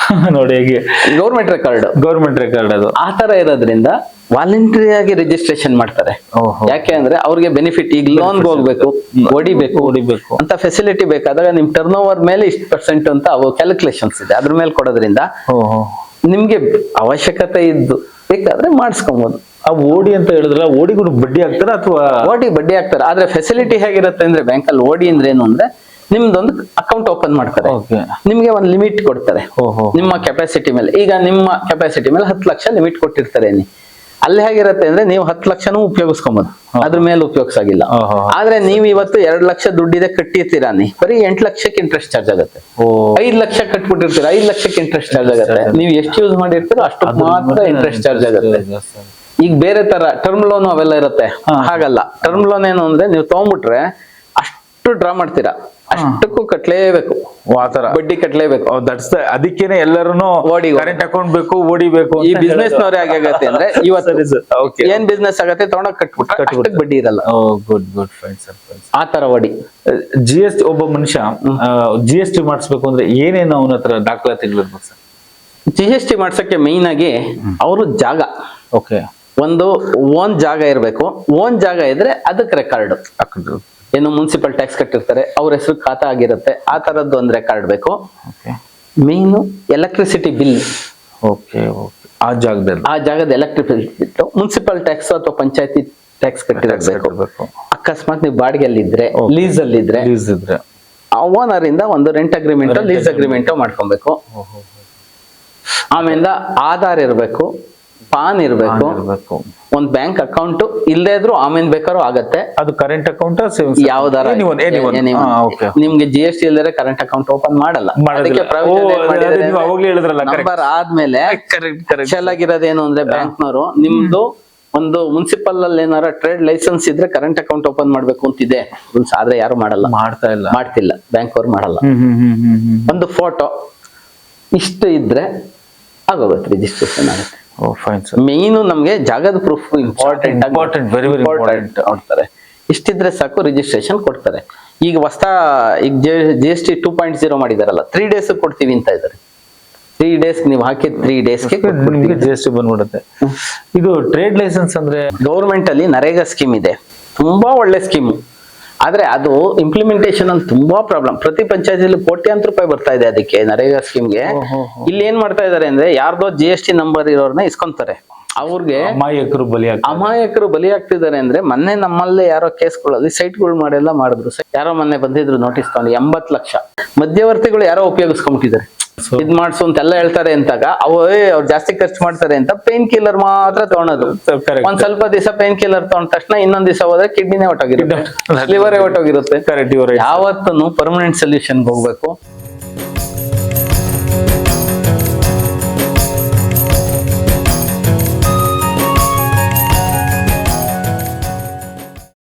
<laughs> ನೋಡಿ ಹೇಗೆ. ಗೌರ್ಮೆಂಟ್ ರೆಕಾರ್ಡ್ ಗೌರ್ಮೆಂಟ್ ರೆಕಾರ್ಡ್ ಅದು. ಆ ತರ ಇರೋದ್ರಿಂದ ವಾಲಂಟರಿ ಆಗಿ ರಿಜಿಸ್ಟ್ರೇಷನ್ ಮಾಡ್ತಾರೆ. ಓಹೋ. ಯಾಕೆ ಅಂದ್ರೆ ಅವ್ರಿಗೆ ಬೆನಿಫಿಟ್ ಈಗ ಲೋನ್ ಹೋಗ್ಬೇಕು ಹೊಡಿಬೇಕು. ಹೊಡಿಬೇಕು. ಅಂತ ಫೆಸಿಲಿಟಿ ಬೇಕಾದಾಗ ನಿಮ್ ಟರ್ನ್ ಓವರ್ ಮೇಲೆ ಇಷ್ಟು ಪರ್ಸೆಂಟ್ ಅಂತ ಅವು ಕ್ಯಾಲ್ಕುಲೇಷನ್ಸ್ ಇದೆ. ಅದ್ರ ಮೇಲೆ ಕೊಡೋದ್ರಿಂದ ನಿಮ್ಗೆ ಅವಶ್ಯಕತೆ ಇದ್ದು ಬೇಕಾದ್ರೆ ಮಾಡಿಸ್ಕೊಬಹುದು ಆ ಓಡಿ ಅಂತ ಹೇಳಿದ್ರೆ ಓಡಿಗಳು ಬಡ್ಡಿ ಹಾಕ್ತಾರ ಅಥವಾ? ಓಡಿ ಬಡ್ಡಿ ಹಾಕ್ತಾರೆ. ಆದ್ರೆ ಫೆಸಿಲಿಟಿ ಹೇಗಿರುತ್ತೆ ಅಂದ್ರೆ ಬ್ಯಾಂಕಲ್ಲಿ ಓಡಿ ಅಂದ್ರೆ ಏನು ಅಂದ್ರೆ ನಿಮ್ದೊಂದು ಅಕೌಂಟ್ ಓಪನ್ ಮಾಡ್ತಾರೆ. ನಿಮ್ಗೆ ಒಂದು ಲಿಮಿಟ್ ಕೊಡ್ತಾರೆ. ನಿಮ್ಮ ಕೆಪಾಸಿಟಿ ಮೇಲೆ. ಈಗ ನಿಮ್ಮ ಕೆಪಾಸಿಟಿ ಮೇಲೆ ಹತ್ತು ಲಕ್ಷ ಲಿಮಿಟ್ ಕೊಟ್ಟಿರ್ತಾರೆ ಅಲ್ಲಿ ಹೇಗಿರುತ್ತೆ ಅಂದ್ರೆ ನೀವು ಹತ್ತು ಲಕ್ಷನೂ ಉಪಯೋಗಿಸ್ಕೊಬೋದು. ಅದ್ರ ಮೇಲೆ ಉಪಯೋಗಿಸಾಗಿಲ್ಲ. ಆದ್ರೆ ನೀವು ಇವತ್ತು ಎರಡ್ ಲಕ್ಷ ದುಡ್ಡಿದೆ ಕಟ್ಟಿರ್ತೀರಾ ನೀ? ಬರೀ ಎಂಟ್ ಲಕ್ಷಕ್ಕೆ ಇಂಟ್ರೆಸ್ಟ್ ಚಾರ್ಜ್ ಆಗುತ್ತೆ. ಐದು ಲಕ್ಷ ಕಟ್ಬಿಟ್ಟಿರ್ತೀರ ಐದು ಲಕ್ಷಕ್ಕೆ ಇಂಟ್ರೆಸ್ಟ್ ಚಾರ್ಜ್ ಆಗುತ್ತೆ. ನೀವು ಎಷ್ಟು ಯೂಸ್ ಮಾಡಿರ್ತೀರೋ ಅಷ್ಟು ಮಾತ್ರ ಇಂಟ್ರೆಸ್ಟ್ ಚಾರ್ಜ್ ಆಗುತ್ತೆ. ಈಗ ಬೇರೆ ತರ ಟರ್ಮ್ ಲೋನ್ ಅವೆಲ್ಲ ಇರುತ್ತೆ. ಹಾಗಲ್ಲ. ಟರ್ಮ್ ಲೋನ್ ಏನು ಅಂದ್ರೆ ನೀವು ತಗೊಂಡ್ಬಿಟ್ರೆ ಅಷ್ಟು ಡ್ರಾ ಮಾಡ್ತೀರಾ. ಅಷ್ಟಕ್ಕೂ ಕಟ್ಲೇಬೇಕು. ಆತರ ಬಡ್ಡಿ ಕಟ್ಲೇಬೇಕು. ದಟ್ಸ್ ಅದಕ್ಕೇನೆ ಎಲ್ಲರೂ ಓಡಿ ಕರೆಂಟ್ ಅಕೌಂಟ್ ಬೇಕು ಓಡಿಬೇಕು ಈ ಬಿಸ್ನೆಸ್ ನವ್ರೆ <laughs> ಆಗತ್ತೆ ಅಂದ್ರೆ ಇವತ್ತು ಏನ್ ಬಿಸ್ನೆಸ್ ಆಗತ್ತೆ ತಗೊಂಡ ಕಟ್ಬಿಟ್ಟು ಬಡ್ಡಿ ಇರಲ್ಲ. Oh good good friend sir ಆ ತರ ಒಡಿ ಜಿ ಎಸ್ ಟಿ ಒಬ್ಬ ಮನುಷ್ಯ ಜಿ ಎಸ್ ಟಿ ಮಾಡಿಸ್ಬೇಕು ಅಂದ್ರೆ ಏನೇನು ಅವನ ಹತ್ರ ದಾಖಲಾತಿಗಳಿರ್ಬೇಕು ಸರ್ ಜಿ ಎಸ್ ಟಿ ಮಾಡ್ಸಕ್ಕೆ ಮೇಯ್ನ್ ಆಗಿ ಅವರು ಜಾಗ. ಓಕೆ ಒಂದು ಓನ್ ಜಾಗ ಇರಬೇಕು. ಓನ್ ಜಾಗ ಇದ್ರೆ ಅದಕ್ಕೆ ರೆಕಾರ್ಡ್ ಏನು ಮುನ್ಸಿಪಲ್ ಟ್ಯಾಕ್ಸ್ ಕಟ್ಟಿರ್ತಾರೆ ಅವ್ರ ಹೆಸರು ಖಾತಾ ಆಗಿರುತ್ತೆ ಆ ತರದ್ದು ಒಂದು ರೆಕಾರ್ಡ್ ಬೇಕು. Main electricity bill okay okay ಆ ಜಾಗದಲ್ಲಿ. ಆ ಜಾಗದ ಎಲೆಕ್ಟ್ರಿಸಿಟಿ ಬಿಲ್ ಮುನ್ಸಿಪಲ್ ಟ್ಯಾಕ್ಸ್ ಅಥವಾ ಪಂಚಾಯತಿ ಟ್ಯಾಕ್ಸ್ ಕಟ್ಟಿರಬೇಕು. ಅಕಸ್ಮಾತ್ ನೀವು ಬಾಡಿಗೆಯಲ್ಲಿ ಇದ್ರೆ ಲೀಸ್ ಲೀಸ್ ಇದ್ರೆ ಓನರ್ ಇಂದ ಒಂದು ರೆಂಟ್ ಅಗ್ರಿಮೆಂಟ್ ಲೀಸ್ ಅಗ್ರಿಮೆಂಟ್ ಮಾಡ್ಕೊಬೇಕು. ಆಮೇಲೆ ಆಧಾರ್ ಇರಬೇಕು. ಪಾನ್ ಇರಬೇಕು. ಒಂದ್ ಬ್ಯಾಂಕ್ ಅಕೌಂಟ್ ಇಲ್ಲದೇ ಇದ್ರು ಆಮೇಲೆ ಬೇಕಾದ್ರೂ ಆಗತ್ತೆ. ಅದು ಕರೆಂಟ್ ಅಕೌಂಟ್ ಯಾವ್ದಾರ ನಿಮ್ಗೆ ಜಿ ಎಸ್ ಟಿ ಇಲ್ಲದ್ರೆ ಕರೆಂಟ್ ಅಕೌಂಟ್ ಓಪನ್ ಮಾಡಲ್ಲ. ನಂಬರ್ ಆದ್ಮೇಲೆ ಆಗಿರೋದೇನು ಅಂದ್ರೆ ಬ್ಯಾಂಕ್ನವರು ನಿಮ್ದು ಒಂದು ಮುನ್ಸಿಪಲ್ ಅಲ್ಲಿ ಏನಾರ ಟ್ರೇಡ್ ಲೈಸೆನ್ಸ್ ಇದ್ರೆ ಕರೆಂಟ್ ಅಕೌಂಟ್ ಓಪನ್ ಮಾಡ್ಬೇಕು ಅಂತಿದೆ. ರೂಲ್ಸ್ ಆದ್ರೆ ಯಾರು ಮಾಡಲ್ಲ. ಮಾಡ್ತಾ ಇಲ್ಲ. ಮಾಡ್ತಿಲ್ಲ. ಬ್ಯಾಂಕ್ ಅವ್ರು ಮಾಡಲ್ಲ ಒಂದು ಫೋಟೋ ಇಷ್ಟು ಇದ್ರೆ ಆಗೋಗುತ್ತೆ ರಿಜಿಸ್ಟ್ರೇಷನ್ ಆಗುತ್ತೆ. ಓ ಫೈನ್ ಸರ್ ಮೇಯ್ನು ನಮ್ಗೆ ಜಾಗದ proof important important very very important ನೋಡ್ತಾರೆ ಇಷ್ಟಿದ್ರೆ ಸಾಕು ರಿಜಿಸ್ಟ್ರೇಷನ್ ಕೊಡ್ತಾರೆ. ಈಗ ಹೊಸ ಈಗ G S T two point zero ಮಾಡಿದಾರಲ್ಲ ತ್ರೀ ಡೇಸ್ ಕೊಡ್ತೀವಿ ಅಂತ ಇದ್ದಾರೆ ತ್ರೀ ಡೇಸ್ ನೀವು ಹಾಕಿ ತ್ರೀ ನಿಮ್ಗೆ ಜಿ ಎಸ್ ಟಿ ಬಂದ್ಬಿಡುತ್ತೆ. ಇದು ಟ್ರೇಡ್ ಲೈಸೆನ್ಸ್ ಅಂದ್ರೆ ಗೌರ್ಮೆಂಟ್ ಅಲ್ಲಿ ನರೇಗಾ ಸ್ಕೀಮ್ ಇದೆ. ತುಂಬಾ ಒಳ್ಳೆ ಸ್ಕೀಮ್ ಆದ್ರೆ ಅದು ಇಂಪ್ಲಿಮೆಂಟೇಷನ್ ಅಲ್ಲಿ ತುಂಬಾ ಪ್ರಾಬ್ಲಮ್ ಪ್ರತಿ ಪಂಚಾಯತಿಯಲ್ಲಿ ಕೋಟ್ಯಾಂತರ ರೂಪಾಯಿ ಬರ್ತಾ ಇದೆ ಅದಕ್ಕೆ ನರೇಗಾ ಸ್ಕೀಮ್ಗೆ ಇಲ್ಲಿ ಏನ್ ಮಾಡ್ತಾ ಇದಾರೆ ಅಂದ್ರೆ ಯಾರ್ದೋ ಜಿ ಎಸ್ ಟಿ ನಂಬರ್ ಇರೋರ್ನ ಇಸ್ಕೊಂತಾರೆ. ಅವ್ರಿಗೆ ಅಮಾಯಕರು ಬಲಿ ಅಮಾಯಕರು ಬಲಿ ಆಗ್ತಿದ್ದಾರೆ ಅಂದ್ರೆ ಮೊನ್ನೆ ನಮ್ಮಲ್ಲೇ ಯಾರೋ ಕೇಸ್ಗಳಲ್ಲಿ ಸೈಟ್ಗಳು ಮಾಡೆಲ್ಲ ಮಾಡಿದ್ರು. ಯಾರೋ ಮೊನ್ನೆ ಬಂದಿದ್ರು ನೋಟಿಸ್ ತಗೊಂಡು ಎಂಬತ್ತು ಲಕ್ಷ. ಮಧ್ಯವರ್ತಿಗಳು ಯಾರೋ ಉಪಯೋಗಿಸ್ಕೊಂಡ್ಬಿಟ್ಟಿದ್ದಾರೆ. ಇದ್ ಮಾಡ್ಸು ಅಂತೆಲ್ಲ ಹೇಳ್ತಾರೆ ಅಂತಾಗ ಅವೇ ಅವ್ರು ಜಾಸ್ತಿ ಖರ್ಚು ಮಾಡ್ತಾರೆ ಅಂತ ಪೇನ್ ಕಿಲ್ಲರ್ ಮಾತ್ರ ತಗೊಳೋದು. ಒಂದ್ ಸ್ವಲ್ಪ ದಿವಸ ಪೇನ್ ಕಿಲ್ಲರ್ ತಗೊಂಡ ತಕ್ಷಣ ಇನ್ನೊಂದ್ ದಿವಸ ಹೋದ್ರೆ ಕಿಡ್ನಿನೇ ಹೊಟ್ಟೋಗಿರುತ್ತೆ ಲಿವರೇ ಹೊಟ್ಟೋಗಿರುತ್ತೆ ಯಾವತ್ತೂ ಪರ್ಮನೆಂಟ್ ಸೊಲ್ಯೂಷನ್ ಹೋಗ್ಬೇಕು.